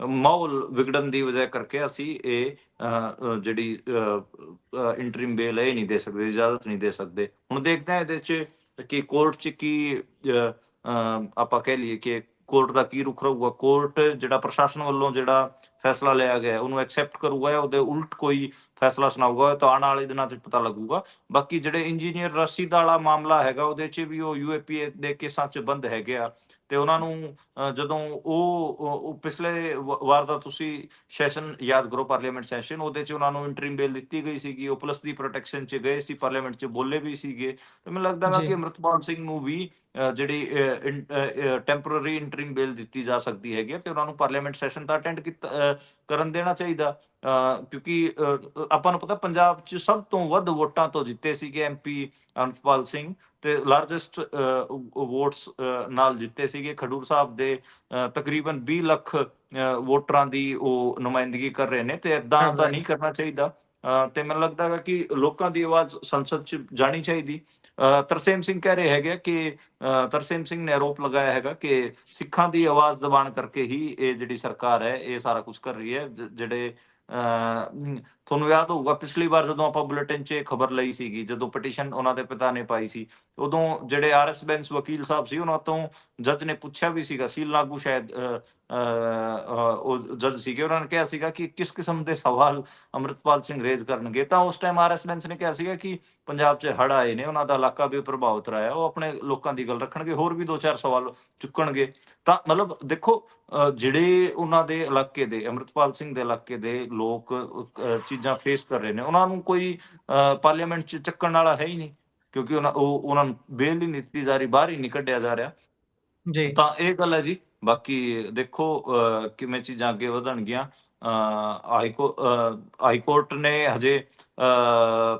ਮਾਹੌਲ ਵਿਗੜਨ ਦੀ ਵਜ੍ਹਾ ਕਰਕੇ ਅਸੀਂ ਇਹ ਜਿਹੜੀ ਇੰਟਰਿਮ ਬੇਲ ਹੈ ਇਹ ਨਹੀਂ ਦੇ ਸਕਦੇ, ਇਜਾਜ਼ਤ ਨਹੀਂ ਦੇ ਸਕਦੇ। ਹੁਣ ਦੇਖਦੇ ਹਾਂ ਇਹਦੇ 'ਚ ਕਿ ਕੋਰਟ 'ਚ ਕੀ ਆਪਾਂ ਕਹਿ ਲਈਏ ਕਿ ਕੋਰਟ ਦਾ ਕੀ ਰੁਖ ਰਹੂਗਾ? ਕੋਰਟ ਜਿਹੜਾ ਪ੍ਰਸ਼ਾਸਨ ਵੱਲੋਂ ਜਿਹੜਾ ਫੈਸਲਾ ਲਿਆ ਗਿਆ ਉਹਨੂੰ ਐਕਸੈਪਟ ਕਰੂਗਾ ਜਾਂ ਉਹਦੇ ਉਲਟ ਕੋਈ ਫੈਸਲਾ ਸੁਣਾਊਗਾ, ਤਾਂ ਆਉਣ ਵਾਲੇ ਦਿਨਾਂ 'ਚ ਪਤਾ ਲੱਗੂਗਾ। ਬਾਕੀ ਜਿਹੜੇ ਇੰਜੀਨੀਅਰ ਰਸੀਦ ਵਾਲਾ ਮਾਮਲਾ ਹੈਗਾ, ਉਹਦੇ 'ਚ ਵੀ ਉਹ ਯੂਏਪੀਏ ਦੇ ਕੇਸਾਂ 'ਚ ਬੰਦ ਹੈਗੇ ਆ। ਤੇ ਉਹਨਾਂ ਨੂੰ ਜਦੋਂ ਉਹ ਪਿਛਲੇ ਵ- ਵਾਰ ਦਾ ਤੁਸੀਂ ਸੈਸ਼ਨ ਯਾਦ ਕਰੋ ਪਾਰਲੀਮੈਂਟ ਸੈਸ਼ਨ ਉਹਦੇ 'ਚ ਉਹਨਾਂ ਨੂੰ ਇੰਟਰਿਮ ਬੇਲ ਦਿੱਤੀ ਗਈ ਸੀਗੀ ਉਹ ਪੁਲਿਸ ਦੀ ਪ੍ਰੋਟੈਕਸ਼ਨ 'ਚ ਗਏ ਸੀ ਪਾਰਲੀਮੈਂਟ 'ਚ ਬੋਲੇ ਵੀ ਸੀਗੇ ਤੇ ਮੈਨੂੰ ਲੱਗਦਾ ਜੀ। ਕਿ ਅਮਰਤਪਾਲ ਸਿੰਘ ਨੂੰ ਵੀ ਜਿਹੜੀ ਟੈਂਪਰੇਰੀ ਇੰਟਰਿਮ ਬੇਲ ਦਿੱਤੀ ਜਾ ਸਕਦੀ ਹੈਗੀ ਤੇ ਉਹਨਾਂ ਨੂੰ ਪਾਰਲੀਮੈਂਟ ਸੈਸ਼ਨ ਤਾਂ ਅਟੈਂਡ ਕਰਨ ਦੇਣਾ ਚਾਹੀਦਾ ਕਿਉਂਕਿ ਆਪਾਂ ਨੂੰ ਪਤਾ ਪੰਜਾਬ 'ਚ ਸਭ ਤੋਂ ਵੱਧ ਵੋਟਾਂ ਤੋਂ ਜਿੱਤੇ ਸੀਗੇ ਐਮਪੀ ਅਮਰਤਪਾਲ ਸਿੰਘ ਤੇ ਲਾਰਜੈਸਟ ਵੋਟਸ ਨਾਲ ਜਿੱਤੇ ਸੀਗੇ। ਖਡੂਰ ਸਾਹਿਬ ਦੇ ਤਕਰੀਬਨ 20 ਲੱਖ ਵੋਟਰਾਂ ਦੀ ਉਹ ਨੁਮਾਇੰਦਗੀ ਕਰ ਰਹੇ ਨੇ ਤੇ ਇਦਾਂ ਤਾਂ। ਨਹੀਂ ਕਰਨਾ ਚਾਹੀਦਾ। ਤੇ ਮੈਨੂੰ ਲੱਗਦਾ ਹੈ ਕਿ ਲੋਕਾਂ ਦੀ ਆਵਾਜ਼ ਸੰਸਦ 'ਚ ਜਾਣੀ ਚਾਹੀਦੀ। ਤਰਸੇਮ ਸਿੰਘ ਕਹਿ ਰਹੇ ਹੈਗੇ ਕਿ ਤਰਸੇਮ ਸਿੰਘ ਨੇ ਆਰੋਪ ਲਗਾਇਆ ਹੈਗਾ ਕਿ ਸਿੱਖਾਂ ਦੀ ਆਵਾਜ਼ ਦਬਾਣ ਕਰਕੇ ਹੀ ਇਹ ਜਿਹੜੀ ਸਰਕਾਰ ਹੈ ਇਹ ਸਾਰਾ ਕੁਝ ਕਰ ਰਹੀ ਹੈ ਜਿਹੜੇ ਤੁਹਾਨੂੰ ਯਾਦ ਹੋਊਗਾ ਪਿਛਲੀ ਵਾਰ ਜਦੋਂ ਆਪਾਂ ਬੁਲੇਟਿਨ 'ਚ ਖਬਰ ਲਈ ਸੀਗੀ ਜਦੋਂ ਪਟੀਸ਼ਨ ਉਹਨਾਂ ਦੇ ਪਿਤਾ ਨੇ ਪਾਈ ਸੀ ਉਦੋਂ ਜਿਹੜੇ ਆਰਐਸ ਬੈਂਸ ਵਕੀਲ ਸਾਹਿਬ ਸੀ ਉਹਨਾਂ ਤੋਂ ਜੱਜ ਨੇ ਪੁੱਛਿਆ ਵੀ ਸੀਗਾ ਸੀਲ ਲਾਗੂ ਸ਼ਾਇਦ ਉਹ ਜੱਜ ਸੀਗੇ ਉਹਨਾਂ ਨੇ ਕਿਹਾ ਸੀਗਾ ਕਿ ਕਿਸ ਕਿਸਮ ਦੇ ਸਵਾਲ ਅੰਮ੍ਰਿਤਪਾਲ ਸਿੰਘ ਰੇਜ਼ ਕਰਨਗੇ। ਤਾਂ ਉਸ ਟਾਈਮ ਆਰ ਐਸ ਬੈਂਸ ਨੇ ਕਿਹਾ ਸੀਗਾ ਕਿ ਪੰਜਾਬ 'ਚ ਹੜ ਆਏ ਨੇ ਉਹਨਾਂ ਦਾ ਇਲਾਕਾ ਵੀ ਪ੍ਰਭਾਵਿਤ ਰਿਹਾ ਉਹ ਆਪਣੇ ਲੋਕਾਂ ਦੀ ਗੱਲ ਰੱਖਣਗੇ ਹੋਰ ਵੀ ਦੋ ਚਾਰ ਸਵਾਲ ਚੁੱਕਣਗੇ। ਤਾਂ ਮਤਲਬ ਦੇਖੋ ਅ, ਜਿਹੜੇ ਉਹਨਾਂ ਦੇ ਇਲਾਕੇ ਦੇ ਅੰਮ੍ਰਿਤਪਾਲ ਸਿੰਘ ਦੇ ਇਲਾਕੇ ਦੇ ਲੋਕ ਚੀਜ਼ਾਂ ਫੇਸ ਕਰ ਰਹੇ ਨੇ। ਉਹਨਾਂ ਨੂੰ ਕੋਈ ਪਾਰਲੀਮੈਂਟ 'ਚ ਚੱਕਣ ਵਾਲਾ ਹੈ ਹੀ ਨਹੀਂ ਕਿਉਂਕਿ ਉਹਨਾਂ ਉਹ ਉਹਨਾਂ ਨੂੰ ਬੇਲ ਹੀ ਨਹੀਂ ਦਿੱਤੀ ਜਾ ਰਹੀ ਬਾਹਰ ਹੀ ਨਹੀਂ ਕੱਢਿਆ ਜਾ ਰਿਹਾ। ਜੀ। ਤਾਂ ਇਹ ਗੱਲ ਹੈ ਜੀ। ਬਾਕੀ ਦੇਖੋ ਕਿਵੇਂ ਚੀਜ਼ਾਂ ਅੱਗੇ ਵਧਣਗੀਆਂ। ਹਾਈ ਕੋਰਟ ਨੇ ਹਜੇ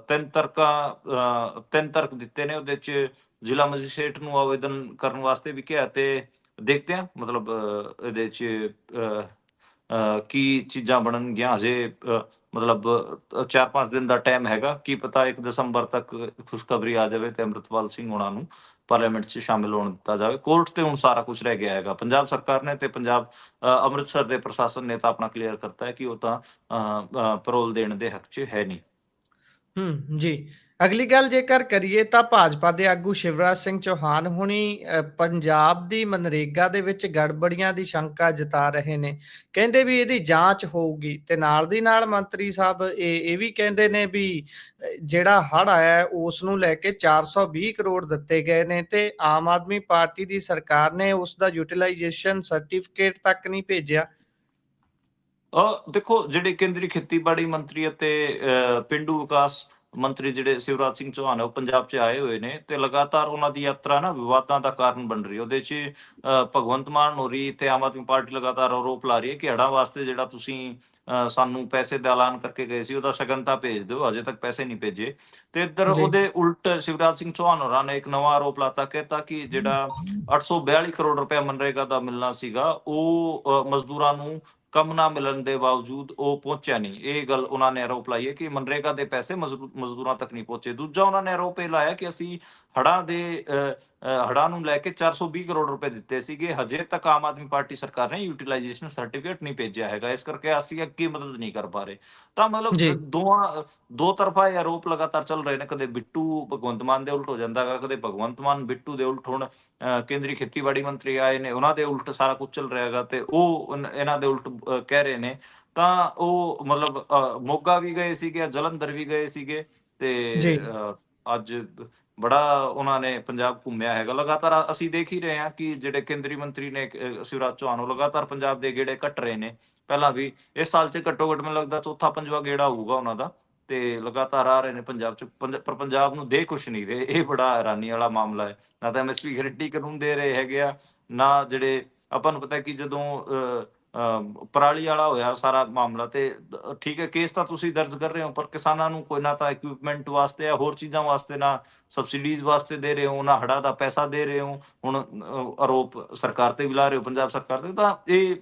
ਤਿੰਨ ਤਰਕਾਂ ਤਿੰਨ ਤਰਕ ਦਿੱਤੇ ਨੇ। ਉਹਦੇ ਚ ਜ਼ਿਲ੍ਹਾ ਮੈਜਿਸਟ੍ਰੇਟ ਨੂੰ ਆਵੇਦਨ ਕਰਨ ਵਾਸਤੇ ਵੀ ਕਿਹਾ ਤੇ ਦੇਖਦੇ ਹਾਂ ਮਤਲਬ ਇਹਦੇ ਚ ਕੀ ਚੀਜ਼ਾਂ ਬਣਨਗੀਆਂ। ਹਜੇ ਮਤਲਬ 4-5 ਦਿਨ ਦਾ ਟਾਈਮ ਹੈਗਾ। ਕੀ ਪਤਾ 1 ਦਸੰਬਰ ਤੱਕ ਖੁਸ਼ਖਬਰੀ ਆ ਜਾਵੇ ਤੇ ਅੰਮ੍ਰਿਤਪਾਲ ਸਿੰਘ ਹੋਣਾ ਨੂੰ ਪਾਰਲੀਮੈਂਟ 'ਚ ਸ਼ਾਮਿਲ ਹੋਣ ਦਿੱਤਾ ਜਾਵੇ। ਕੋਰਟ ਤੇ ਹੁਣ ਸਾਰਾ ਕੁਝ ਰਹਿ ਗਿਆ ਹੈਗਾ। ਪੰਜਾਬ ਸਰਕਾਰ ਨੇ ਤੇ ਪੰਜਾਬ ਅੰਮ੍ਰਿਤਸਰ ਦੇ ਪ੍ਰਸ਼ਾਸਨ ਨੇ ਤਾਂ ਆਪਣਾ ਕਲੀਅਰ ਕਰਤਾ ਹੈ ਕਿ ਉਹ ਤਾਂ ਪਰੋਲ ਦੇਣ ਦੇ ਹੱਕ 'ਚ ਹੈ ਨਹੀਂ। ਹੂੰ, ਜੀ। ਅਗਲੀ ਗੱਲ ਜੇਕਰ ਕਰੀਏ ਤਾਂ ਭਾਜਪਾ ਦੇ ਆਗੂ ਸ਼ਿਵਰਾਜ ਸਿੰਘ ਚੌਹਾਨ ਹੁਣੀ ਅ, ਪੰਜਾਬ ਦੀ ਮਨਰੇਗਾ ਦੇ ਵਿੱਚ ਗੜਬੜੀਆਂ ਦੀ ਸ਼ੰਕਾ ਜਤਾ ਰਹੇ ਨੇ। ਕਹਿੰਦੇ ਵੀ ਇਹਦੀ ਜਾਂਚ ਹੋਊਗੀ ਤੇ ਨਾਲ ਦੀ ਨਾਲ ਮੰਤਰੀ ਸਾਹਿਬ ਇਹ ਇਹ ਵੀ ਕਹਿੰਦੇ ਨੇ ਵੀ ਜਿਹੜਾ ਹੜ ਆਇਆ ਉਸ ਨੂੰ ਲੈ ਕੇ 420 ਕਰੋੜ ਦਿੱਤੇ ਗਏ ਨੇ ਤੇ ਆਮ ਆਦਮੀ ਪਾਰਟੀ ਦੀ ਸਰਕਾਰ ਨੇ ਉਸ ਦਾ ਯੂਟਿਲਾਈਜੇਸ਼ਨ ਸਰਟੀਫਿਕੇਟ ਤੱਕ ਨਹੀਂ ਭੇਜਿਆ। ਅ ਦੇਖੋ ਜਿਹੜੇ ਕੇਂਦਰੀ ਖੇਤੀਬਾੜੀ ਮੰਤਰੀ ਅਤੇ ਪਿੰਡੂ ਵਿਕਾਸ ਮੰਤਰੀ ਜਿਹੜੇ ਸ਼ਿਵਰਾਜ ਸਿੰਘ ਚੌਹਾਨ ਉਹ ਪੰਜਾਬ 'ਚ ਆਏ ਹੋਏ ਨੇ ਤੇ ਲਗਾਤਾਰ ਉਹਨਾਂ ਦੀ ਯਾਤਰਾ ਨਾ ਵਿਵਾਦਾਂ ਦਾ ਕਾਰਨ ਬਣ ਰਹੀ ਉਹਦੇ 'ਚ ਭਗਵੰਤ ਮਾਨ ਹੋਰੀ ਤੇ ਆਮ ਆਦਮੀ ਪਾਰਟੀ ਲਗਾਤਾਰ ਆਰੋਪ ਲਾ ਰਹੀ ਹੈ ਕਿ ਹੜ੍ਹਾਂ ਵਾਸਤੇ ਜਿਹੜਾ ਤੁਸੀਂ ਸਾਨੂੰ ਪੈਸੇ ਦਾ ਐਲਾਨ ਕਰਕੇ ਗਏ ਸੀ ਉਹਦਾ ਸ਼ਗਨ ਤਾਂ ਭੇਜ ਦਿਓ ਅਜੇ ਤੱਕ ਪੈਸੇ ਨਹੀਂ ਭੇਜੇ ਤੇ ਇੱਧਰ। ਉਹਦੇ ਉਲਟ ਸ਼ਿਵਰਾਜ ਸਿੰਘ ਚੌਹਾਨ ਹੋਰਾਂ ਨੇ ਇੱਕ ਨਵਾਂ ਆਰੋਪ ਲਾਤਾ ਕਹਿਤਾ ਕਿ ਜਿਹੜਾ 842 ਕਰੋੜ ਰੁਪਏ ਮਨਰੇਗਾ ਦਾ ਮਿਲਣਾ ਸੀਗਾ ਉਹ ਮਜ਼ਦੂਰਾਂ ਨੂੰ ਕੰਮ ਨਾ ਮਿਲਣ ਦੇ ਬਾਵਜੂਦ ਉਹ ਪਹੁੰਚਿਆ ਨਹੀਂ। ਇਹ ਗੱਲ ਉਹਨਾਂ ਨੇ ਆਰੋਪ ਲਾਈ ਹੈ ਕਿ ਮਨਰੇਗਾ ਦੇ ਪੈਸੇ ਮਜ਼ਦੂਰਾਂ ਤੱਕ ਨਹੀਂ ਪਹੁੰਚੇ। ਦੂਜਾ ਉਹਨਾਂ ਨੇ ਆਰੋਪ ਇਹ ਲਾਇਆ ਕਿ ਅਸੀਂ ਹੜਾਂ ਦੇ ਹੜ੍ਹਾਂ ਨੂੰ ਲੈ ਕੇ 420 ਕਰੋੜ ਰੁਪਏ ਦਿੱਤੇ ਸੀਗੇ। ਹਜੇ ਤੱਕ ਆਮ ਆਦਮੀ ਪਾਰਟੀ ਸਰਕਾਰ ਨੇ ਯੂਟਿਲਾਈਜੇਸ਼ਨ ਸਰਟੀਫਿਕੇਟ ਨਹੀਂ ਭੇਜਿਆ ਹੈਗਾ। ਇਸ ਕਰਕੇ ਅਸੀਂ ਅੱਗੇ ਮਦਦ ਨਹੀਂ ਕਰ ਪਾ ਰਹੇ। ਤਾਂ ਮਤਲਬ। ਦੋਵਾਂ ਦੋ ਤਰਫਾ ਇਹ ਆਰੋਪ ਲਗਾਤਾਰ ਚੱਲ ਰਹੇ ਨੇ। ਕਦੇ ਬਿੱਟੂ ਭਗਵੰਤ ਮਾਨ ਦੇ ਉਲਟ ਹੋ ਜਾਂਦਾ ਹੈਗਾ ਕਦੇ ਭਗਵੰਤ ਮਾਨ ਬਿੱਟੂ ਦੇ ਉਲਟ ਹੁਣ ਕੇਂਦਰੀ ਖੇਤੀਬਾੜੀ ਮੰਤਰੀ ਆਏ ਨੇ ਉਹਨਾਂ ਦੇ ਉਲਟ ਸਾਰਾ ਕੁਝ ਚੱਲ ਰਿਹਾ ਹੈਗਾ ਤੇ ਉਹ ਇਹਨਾਂ ਦੇ ਉਲਟ ਕਹਿ ਰਹੇ ਨੇ। ਤਾਂ ਉਹ ਮਤਲਬ ਮੋਗਾ ਵੀ ਗਏ ਸੀਗੇ ਜਲੰਧਰ ਵੀ ਗਏ ਸੀਗੇ ਤੇ ਅੱਜ ਬੜਾ ਉਹਨਾਂ ਨੇ ਪੰਜਾਬ ਘੁੰਮਿਆ ਹੈਗਾ। ਲਗਾਤਾਰ ਅਸੀਂ ਦੇਖ ਹੀ ਰਹੇ ਹਾਂ ਕਿ ਜਿਹੜੇ ਕੇਂਦਰੀ ਮੰਤਰੀ ਨੇ ਸ਼ਿਵਰਾਜ ਚੌਹਾਨ ਉਹ ਲਗਾਤਾਰ ਪੰਜਾਬ ਦੇ ਗੇੜੇ ਕੱਟ ਰਹੇ ਨੇ। ਪਹਿਲਾਂ ਵੀ ਇਸ ਸਾਲ 'ਚ ਘੱਟੋ ਘੱਟ ਮੈਨੂੰ ਲੱਗਦਾ ਚੌਥਾ ਪੰਜਵਾਂ ਗੇੜਾ ਹੋਊਗਾ ਉਹਨਾਂ ਦਾ। ਤੇ ਲਗਾਤਾਰ ਆ ਰਹੇ ਨੇ ਪੰਜਾਬ 'ਚ। ਪੰਜ- ਪਰ ਪੰਜਾਬ ਨੂੰ ਦੇ ਕੁਛ ਨਹੀਂ ਰਹੇ। ਇਹ ਬੜਾ ਹੈਰਾਨੀ ਵਾਲਾ ਮਾਮਲਾ ਹੈ। ਨਾ ਤਾਂ ਐਮਐਸਪੀ ਗਰੰਟੀ ਕਾਨੂੰਨ ਦੇ ਰਹੇ ਹੈਗੇ ਆ ਨਾ ਜਿਹੜੇ ਆਪਾਂ ਨੂੰ ਪਤਾ ਕਿ ਜਦੋਂ ਅ, ਪਰਾਲੀ ਵਾਲਾ ਹੋਇਆ ਸਾਰਾ ਮਾਮਲਾ ਤੇ ਠੀਕ ਹੈ ਕੇਸ ਤਾਂ ਤੁਸੀਂ ਦਰਜ ਕਰ ਰਹੇ ਹੋ, ਪਰ ਕਿਸਾਨਾਂ ਨੂੰ ਕੋਈ ਨਾ ਤਾਂ ਇਕਵਿਪਮੈਂਟ ਵਾਸਤੇ ਜਾਂ ਹੋਰ ਚੀਜ਼ਾਂ ਵਾਸਤੇ ਨਾ ਸਬਸਿਡੀਜ਼ ਵਾਸਤੇ ਦੇ ਰਹੇ ਹੋ, ਨਾ ਹੜਾ ਦਾ ਪੈਸਾ ਦੇ ਰਹੇ ਹੋ। ਹੁਣ ਆਰੋਪ ਸਰਕਾਰ ਤੇ ਵੀ ਲਾ ਰਹੇ ਹੋ, ਪੰਜਾਬ ਸਰਕਾਰ ਤੇ ਤਾਂ ਇਹ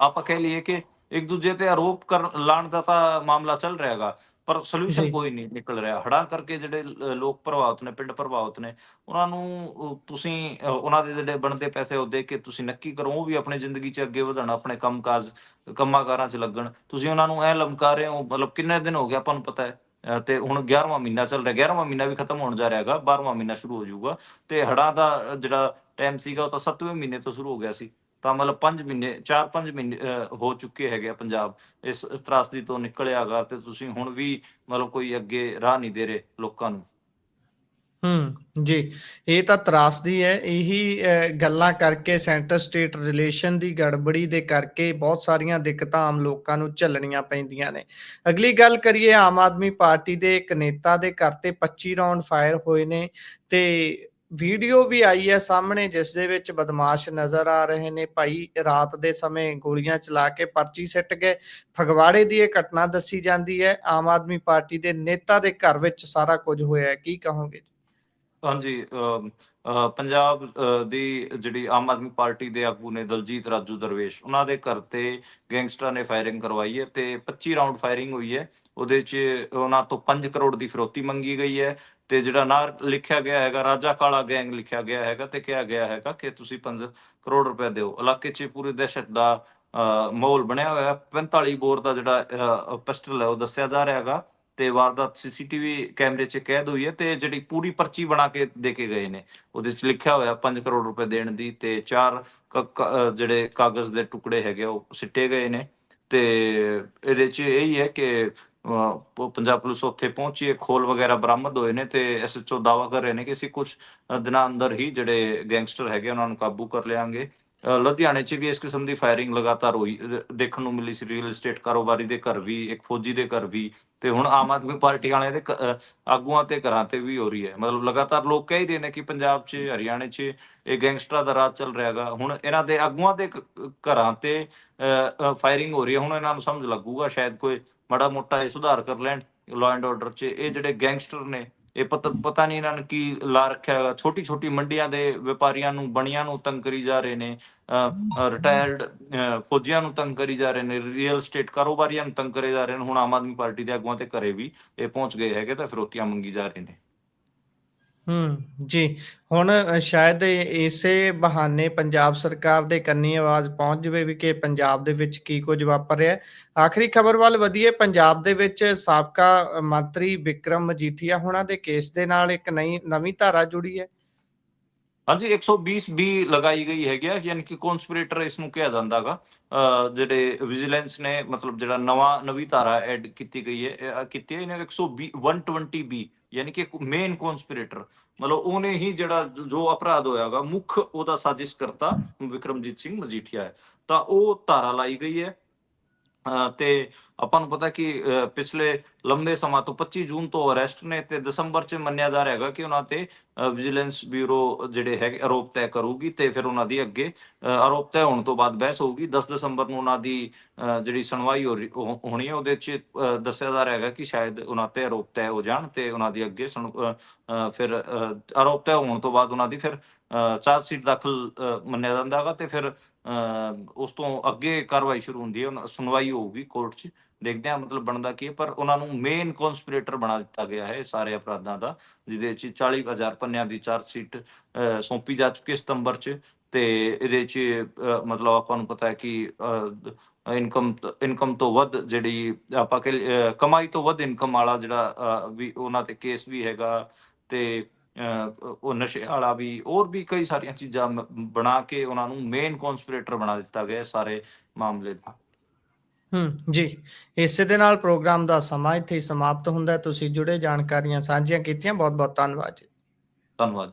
ਆਪਾਂ ਕਹਿ ਲਈਏ ਕਿ ਇੱਕ ਦੂਜੇ ਤੇ ਆਰੋਪ ਕਰ ਲਾਣ ਦਾ ਤਾਂ ਮਾਮਲਾ ਚੱਲ ਰਿਹਾ ਹੈਗਾ। ਪਰ ਸੋਲੂਸ਼ਨ। ਕੋਈ ਨਹੀਂ ਨਿਕਲ ਰਿਹਾ। ਹੜਾਂ ਕਰਕੇ ਜਿਹੜੇ ਲੋਕ ਪ੍ਰਭਾਵਿਤ ਨੇ ਪਿੰਡ ਪ੍ਰਭਾਵਿਤ ਨੇ ਉਹਨਾਂ ਨੂੰ ਤੁਸੀਂ ਉਹਨਾਂ ਦੇ ਜਿਹੜੇ ਬਣਦੇ ਪੈਸੇ ਉਹ ਦੇ ਕੇ ਤੁਸੀਂ ਨੱਕੀ ਕਰੋ। ਉਹ ਵੀ ਆਪਣੀ ਜ਼ਿੰਦਗੀ 'ਚ ਅੱਗੇ ਵਧਣ ਆਪਣੇ ਕੰਮਕਾਜ ਕੰਮਾਂ-ਕਾਰਾਂ 'ਚ ਲੱਗਣ। ਤੁਸੀਂ ਉਹਨਾਂ ਨੂੰ ਐ ਲਮਕਾ ਰਹੇ ਹੋ ਮਤਲਬ ਕਿੰਨੇ ਦਿਨ ਹੋ ਗਏ ਆਪਾਂ ਨੂੰ ਪਤਾ ਹੈ। ਤੇ ਹੁਣ 11ਵਾਂ ਮਹੀਨਾ ਚੱਲ ਰਿਹਾ। 11ਵਾਂ ਮਹੀਨਾ ਵੀ ਖਤਮ ਹੋਣ ਜਾ ਰਿਹਾ ਹੈਗਾ। 12ਵਾਂ ਮਹੀਨਾ ਸ਼ੁਰੂ ਹੋ ਜਾਊਗਾ। ਤੇ ਹੜਾਂ ਦਾ ਜਿਹੜਾ ਟਾਈਮ ਸੀਗਾ ਉਹ ਤਾਂ 7ਵੇਂ ਮਹੀਨੇ ਤੋਂ ਸ਼ੁਰੂ ਹੋ ਗਿਆ ਸੀ। ਤਾਂ ਮਤਲਬ 5 ਮਹੀਨੇ 4-5 ਮਹੀਨੇ ਹੋ ਚੁੱਕੇ ਹੈਗੇ ਪੰਜਾਬ। ਇਸ ਤਰਾਸਦੀ ਤੋਂ ਨਿਕਲਿਆਗਾ ਤੇ ਤੁਸੀਂ ਹੁਣ ਵੀ ਮਤਲਬ ਕੋਈ ਅੱਗੇ ਰਾਹ ਨਹੀਂ ਦੇ ਰਹੇ ਲੋਕਾਂ ਨੂੰ। ਹੂੰ, ਜੀ। ਇਹ ਤਾਂ ਤਰਾਸਦੀ ਹੈ। ਇਹੀ ਗੱਲਾਂ ਕਰਕੇ, ਸੈਂਟਰ ਸਟੇਟ ਰਿਲੇਸ਼ਨ ਦੀ ਗੜਬੜੀ ਦੇ ਕਰਕੇ ਬਹੁਤ ਸਾਰੀਆਂ ਦਿੱਕਤਾਂ ਆਮ ਲੋਕਾਂ ਨੂੰ ਝੱਲਣੀਆਂ ਪੈਂਦੀਆਂ ਨੇ। ਅਗਲੀ ਗੱਲ ਕਰੀਏ, ਆਮ ਆਦਮੀ ਪਾਰਟੀ ਦੇ ਇੱਕ ਨੇਤਾ ਦੇ ਘਰ ਤੇ 25 ਰਾਉਂਡ ਫਾਇਰ ਹੋਏ ਨੇ ਤੇ ਵੀਡੀਓ ਵੀ ਆਈ ਹੈ ਸਾਹਮਣੇ, ਜਿਸ ਦੇ ਵਿੱਚ ਬਦਮਾਸ਼ ਨਜ਼ਰ ਆ ਰਹੇ ਨੇ। ਭਾਈ, ਰਾਤ ਦੇ ਸਮੇਂ ਗੋਲੀਆਂ ਚਲਾ ਕੇ ਪਰਚੀ ਸਿੱਟ ਗਏ। ਫਗਵਾੜੇ ਦੀ ਇਹ ਘਟਨਾ ਦੱਸੀ ਜਾਂਦੀ ਹੈ। ਆਮ ਆਦਮੀ ਪਾਰਟੀ ਦੇ ਨੇਤਾ ਦੇ ਘਰ ਵਿੱਚ ਸਾਰਾ ਕੁਝ ਹੋਇਆ ਕੀ ਕਹੋਗੇ? ਹਾਂਜੀ ਪੰਜਾਬ ਦੀ ਜਿਹੜੀ ਆਮ ਆਦਮੀ ਪਾਰਟੀ ਦੇ ਆਗੂ ਨੇ ਦਲਜੀਤ ਰਾਜੂ ਦਰਵੇਸ਼ ਉਹਨਾਂ ਦੇ ਘਰ ਤੇ ਗੈਂਗਸਟਰਾਂ ਨੇ ਫਾਇਰਿੰਗ ਕਰਵਾਈ ਹੈ ਤੇ 25 ਰਾਉਂਡ ਫਾਇਰਿੰਗ ਹੋਈ ਹੈ। ਉਹਦੇ 'ਚ ਉਹਨਾਂ ਤੋਂ 5 ਕਰੋੜ ਦੀ ਫਿਰੋਤੀ ਮੰਗੀ ਗਈ ਹੈ ਤੇ ਜਿਹੜਾ ਨਾਂ ਲਿਖਿਆ ਗਿਆ ਹੈਗਾ ਰਾਜਾ ਕਾਲਾ ਗੈਂਗ ਲਿਖਿਆ ਗਿਆ ਹੈਗਾ ਤੇ ਕਿਹਾ ਗਿਆ ਹੈਗਾ ਕਿ ਤੁਸੀਂ 5 ਕਰੋੜ ਰੁਪਏ ਦਿਓ। ਇਲਾਕੇ 'ਚ ਪੂਰੇ ਦਹਿਸ਼ਤ ਦਾ ਅ, ਮਾਹੌਲ ਬਣਿਆ ਹੋਇਆ। ਹੈ 45 ਬੋਰ ਦਾ ਜਿਹੜਾ ਪਿਸਟਲ ਹੈ ਉਹ ਦੱਸਿਆ ਜਾ ਰਿਹਾ ਹੈਗਾ। ਤੇ ਵਾਰਦਾਤ ਸੀਸੀਟੀਵੀ ਕੈਮਰੇ 'ਚ ਕੈਦ ਹੋਈ ਹੈ ਤੇ ਜਿਹੜੀ ਪੂਰੀ ਪਰਚੀ ਬਣਾ ਕੇ ਦੇ ਕੇ ਗਏ ਨੇ। ਉਹਦੇ 'ਚ ਲਿਖਿਆ ਹੋਇਆ 5 ਕਰੋੜ ਰੁਪਏ ਦੇਣ ਦੀ ਤੇ ਚਾਰ ਜਿਹੜੇ ਕਾਗਜ਼ ਦੇ ਟੁਕੜੇ ਹੈਗੇ ਆ, ਉਹ ਸਿੱਟੇ ਗਏ ਨੇ। ਤੇ ਇਹਦੇ 'ਚ ਇਹੀ ਹੈ ਕਿ ਪੰਜਾਬ ਪੁਲਿਸ ਉੱਥੇ ਪਹੁੰਚੀ ਹੈ ਖੋਲ ਵਗੈਰਾ ਬਰਾਮਦ ਹੋਏ ਨੇ ਤੇ ਐਸਐਚਓ ਦਾਵਾ ਕਰ ਰਹੇ ਨੇ ਕਿ ਅਸੀਂ ਕੁਝ ਦਿਨਾਂ ਅੰਦਰ ਹੀ ਜਿਹੜੇ ਗੈਂਗਸਟਰ ਹੈਗੇ ਉਹਨਾਂ ਨੂੰ ਕਾਬੂ ਕਰ ਲਿਆਂਗੇ। ਲੁਧਿਆਣੇ 'ਚ ਵੀ ਇਸ ਕਿਸਮ ਦੀ ਫਾਇਰਿੰਗ ਲਗਾਤਾਰ ਹੋਈ ਦੇਖਣ ਨੂੰ ਮਿਲੀ ਸੀ ਰੀਅਲ ਏਸਟੇਟ ਕਾਰੋਬਾਰੀ ਦੇ ਘਰ ਵੀ, ਇੱਕ ਫੌਜੀ ਦੇ ਘਰ ਵੀ, ਤੇ ਹੁਣ ਆਮ ਆਦਮੀ ਪਾਰਟੀ ਵਾਲਿਆਂ ਦੇ ਆਗੂਆਂ ਤੇ ਘਰਾਂ ਤੇ ਵੀ ਹੋ ਰਹੀ ਹੈ। ਮਤਲਬ ਲਗਾਤਾਰ ਲੋਕ ਕਹਿ ਹੀ ਰਹੇ ਨੇ ਕਿ ਪੰਜਾਬ 'ਚ, ਹਰਿਆਣੇ 'ਚ ਇਹ ਗੈਂਗਸਟਰਾਂ ਦਾ ਰਾਜ ਚੱਲ ਰਿਹਾ ਹੈਗਾ ਹੁਣ ਇਹਨਾਂ ਦੇ ਆਗੂਆਂ ਦੇ ਘਰਾਂ ਤੇ ਫਾਇਰਿੰਗ ਹੋ ਰਹੀ ਹੈ। ਹੁਣ ਇਹਨਾਂ ਨੂੰ ਸਮਝ ਲੱਗੂਗਾ, ਸ਼ਾਇਦ ਕੋਈ ਮਾੜਾ ਮੋਟਾ ਇਹ ਸੁਧਾਰ ਕਰ ਲੈਣ ਲਾਅ ਐਂਡ ਆਰਡਰ 'ਚ। ਇਹ ਜਿਹੜੇ ਗੈਂਗਸਟਰ ਨੇ ਇਹ ਪਤਾ ਪਤਾ ਨਹੀਂ ਇਹਨਾਂ ਨੇ ਕੀ ਲਾ ਰੱਖਿਆ ਹੈਗਾ ਛੋਟੀ ਛੋਟੀ ਮੰਡੀਆਂ ਦੇ ਵਪਾਰੀਆਂ ਨੂੰ, ਬਣੀਆਂ ਨੂੰ ਤੰਗ ਕਰੀ ਜਾ ਰਹੇ ਨੇ। ਰਿਟਾਇਰਡ ਫੌਜੀਆਂ ਨੂੰ ਤੰਗ ਕਰੀ ਜਾ ਰਹੇ ਨੇ। ਰੀਅਲ ਏਸਟੇਟ ਕਾਰੋਬਾਰੀਆਂ ਨੂੰ ਤੰਗ ਕਰੇ ਜਾ ਰਹੇ ਨੇ। ਹੁਣ ਆਮ ਆਦਮੀ ਪਾਰਟੀ ਦੇ ਆਗੂਆਂ ਤੇ ਘਰੇ ਵੀ ਇਹ ਪਹੁੰਚ ਗਏ ਹੈਗੇ ਤਾਂ ਫਿਰੋਤੀਆਂ ਮੰਗੀ ਜਾ ਰਹੇ ਨੇ। ਹੂੰ ਜੀ। ਹੁਣ ਅ, ਸ਼ਾਇਦ ਇਸੇ ਬਹਾਨੇ ਪੰਜਾਬ ਸਰਕਾਰ ਦੇ ਕੰਨੀ ਆਵਾਜ਼ ਪਹੁੰਚ ਜਵੇ ਵੀ ਕਿ ਪੰਜਾਬ ਦੇ ਵਿੱਚ ਕੀ ਕੁਝ ਵਾਪਰ ਰਿਹਾ। ਹੈ ਆਖਰੀ ਖਬਰ ਵੱਲ ਵਧੀਏ ਪੰਜਾਬ ਦੇ ਵਿੱਚ ਸਾਬਕਾ ਅ, ਮੰਤਰੀ ਵਿਕਰਮ ਮਜੀਠੀਆ ਹੋਣਾ ਦੇ ਕੇਸ ਦੇ ਨਾਲ ਇੱਕ ਨਈ ਨਵੀਂ ਧਾਰਾ ਜੁੜੀ ਹੈ। ਹਾਂਜੀ 120 ਬੀ ਲਗਾਈ ਗਈ ਹੈਗੀ ਆ ਯਾਨੀ ਕਿ ਕਨਸਪੀਰੇਟਰ ਇਸ ਨੂੰ ਕਿਹਾ ਜਾਂਦਾਗਾ ਜਿਹੜੇ ਵਿਜੀਲੈਂਸ ਨੇ ਮਤਲਬ ਜਿਹੜਾ ਨਵਾਂ ਨਵੀਂ ਧਾਰਾ ਐਡ ਕੀਤੀ ਗਈ ਹੈ ਇਹ, ਅ, ਕੀਤੀ ਹੈ ਇਹਨੇ 120 120 ਬੀ। ਯਾਨੀ ਕਿ ਮੇਨ ਕਨਸਪੀਰੇਟਰ ਮਤਲਬ ਉਹਨੇ ਹੀ ਜਿਹੜਾ ਜੋ- ਜੋ ਅਪਰਾਧ ਹੋਇਆਗਾ, ਮੁੱਖ ਉਹਦਾ ਸਾਜ਼ਿਸ਼ ਕਰਤਾ ਵਿਕਰਮਜੀਤ ਸਿੰਘ ਮਜੀਠੀਆ ਹੈ। ਤਾਂ ਉਹ ਧਾਰਾ ਲਾਈ ਗਈ ਹੈ। ਤੇ ਆਪਾਂ ਨੂੰ ਪਤਾ ਕਿ ਪਿਛਲੇ ਲੰਬੇ ਸਮਾਂ ਤੋਂ 25 ਜੂਨ ਤੋਂ ਅਰੈਸਟ ਨੇ ਤੇ ਦਸੰਬਰ ਚ ਮੰਨਿਆ ਜਾ ਰਿਹਾ ਹੈਗਾ ਕਿ ਉਹਨਾਂ ਤੇ ਵਿਜੀਲੈਂਸ ਬਿਊਰੋ ਜਿਹੜੇ ਹੈਗੇ ਆਰੋਪ ਤੈਅ ਕਰੂਗੀ ਤੇ ਫਿਰ ਉਹਨਾਂ ਦੀ ਅੱਗੇ ਆਰੋਪ ਤੈਅ ਹੋਣ ਤੋਂ ਬਾਅਦ ਬਹਿਸ ਹੋਊਗੀ। 10 ਦਸੰਬਰ ਨੂੰ ਉਹਨਾਂ ਦੀ ਅ, ਜਿਹੜੀ ਸੁਣਵਾਈ ਹੋ ਰਹੀ- ਹੋਣੀ ਹੈ ਉਹਦੇ ਚ ਅ, ਦੱਸਿਆ ਜਾ ਰਿਹਾ ਹੈਗਾ ਕਿ ਸ਼ਾਇਦ ਉਹਨਾਂ ਤੇ ਆਰੋਪ ਤੈਅ ਹੋ ਜਾਣ ਤੇ ਉਹਨਾਂ ਦੀ ਅੱਗੇ ਫਿਰ ਆਰੋਪ ਤੈਅ ਹੋਣ ਤੋਂ ਬਾਅਦ ਉਹਨਾਂ ਦੀ ਫਿਰ ਚਾਰਜ ਸ਼ੀਟ ਦਾਖਲ ਮੰਨਿਆ ਜਾਂਦਾ ਹੈਗਾ ਤੇ ਫਿਰ ਉਸ ਤੋਂ ਅੱਗੇ ਕਾਰਵਾਈ ਸ਼ੁਰੂ ਹੁੰਦੀ ਹੈ ਸੁਣਵਾਈ ਹੋਊਗੀ ਕੋਰਟ 'ਚ। ਦੇਖਦੇ ਹਾਂ ਮਤਲਬ ਬਣਦਾ ਕੀ ਹੈ ਪਰ ਉਹਨਾਂ ਨੂੰ ਮੇਨ ਕਨਸਪੀਰੇਟਰ ਬਣਾ ਦਿੱਤਾ ਗਿਆ ਹੈ ਸਾਰੇ ਅਪਰਾਧਾਂ ਦਾ ਜਿਹਦੇ ਵਿੱਚ 40000 ਪੰਨਿਆਂ ਦੀ ਚਾਰਜ ਸ਼ੀਟ ਸੌਂਪੀ ਜਾ ਚੁੱਕੀ ਹੈ ਸਤੰਬਰ 'ਚ। ਤੇ ਇਹਦੇ 'ਚ ਮਤਲਬ ਆਪਾਂ ਨੂੰ ਪਤਾ ਹੈ ਕਿ ਇਨਕਮ ਇਨਕਮ ਤੋਂ ਵੱਧ ਜਿਹੜੀ ਆਪਾਂ ਕਹਿ ਲਈਏ, ਕਮਾਈ ਤੋਂ ਵੱਧ ਇਨਕਮ ਵਾਲਾ ਜਿਹੜਾ ਵੀ ਉਹਨਾਂ ਤੇ ਕੇਸ ਵੀ ਹੈਗਾ। ਤੇ ਉਹ ਨਸ਼ੇ ਵਾਲਾ ਵੀ ਹੋਰ ਵੀ ਕਈ ਸਾਰੀਆਂ ਚੀਜ਼ਾਂ ਬਣਾ ਕੇ ਉਹਨਾਂ ਨੂੰ ਮੇਨ ਕਨਸਪੀਰੇਟਰ ਬਣਾ ਦਿੱਤਾ ਗਿਆ ਸਾਰੇ ਮਾਮਲੇ ਦਾ। ਹੂੰ ਜੀ। ਇਸੇ ਦੇ ਨਾਲ ਪ੍ਰੋਗਰਾਮ ਦਾ ਸਮਾਂ ਇੱਥੇ ਸਮਾਪਤ ਹੁੰਦਾ ਤੁਸੀਂ ਜੁੜੇ ਜਾਣਕਾਰੀਆਂ ਸਾਂਝੀਆਂ ਕੀਤੀਆਂ। ਬਹੁਤ ਬਹੁਤ ਧੰਨਵਾਦ ਜੀ। ਧੰਨਵਾਦ।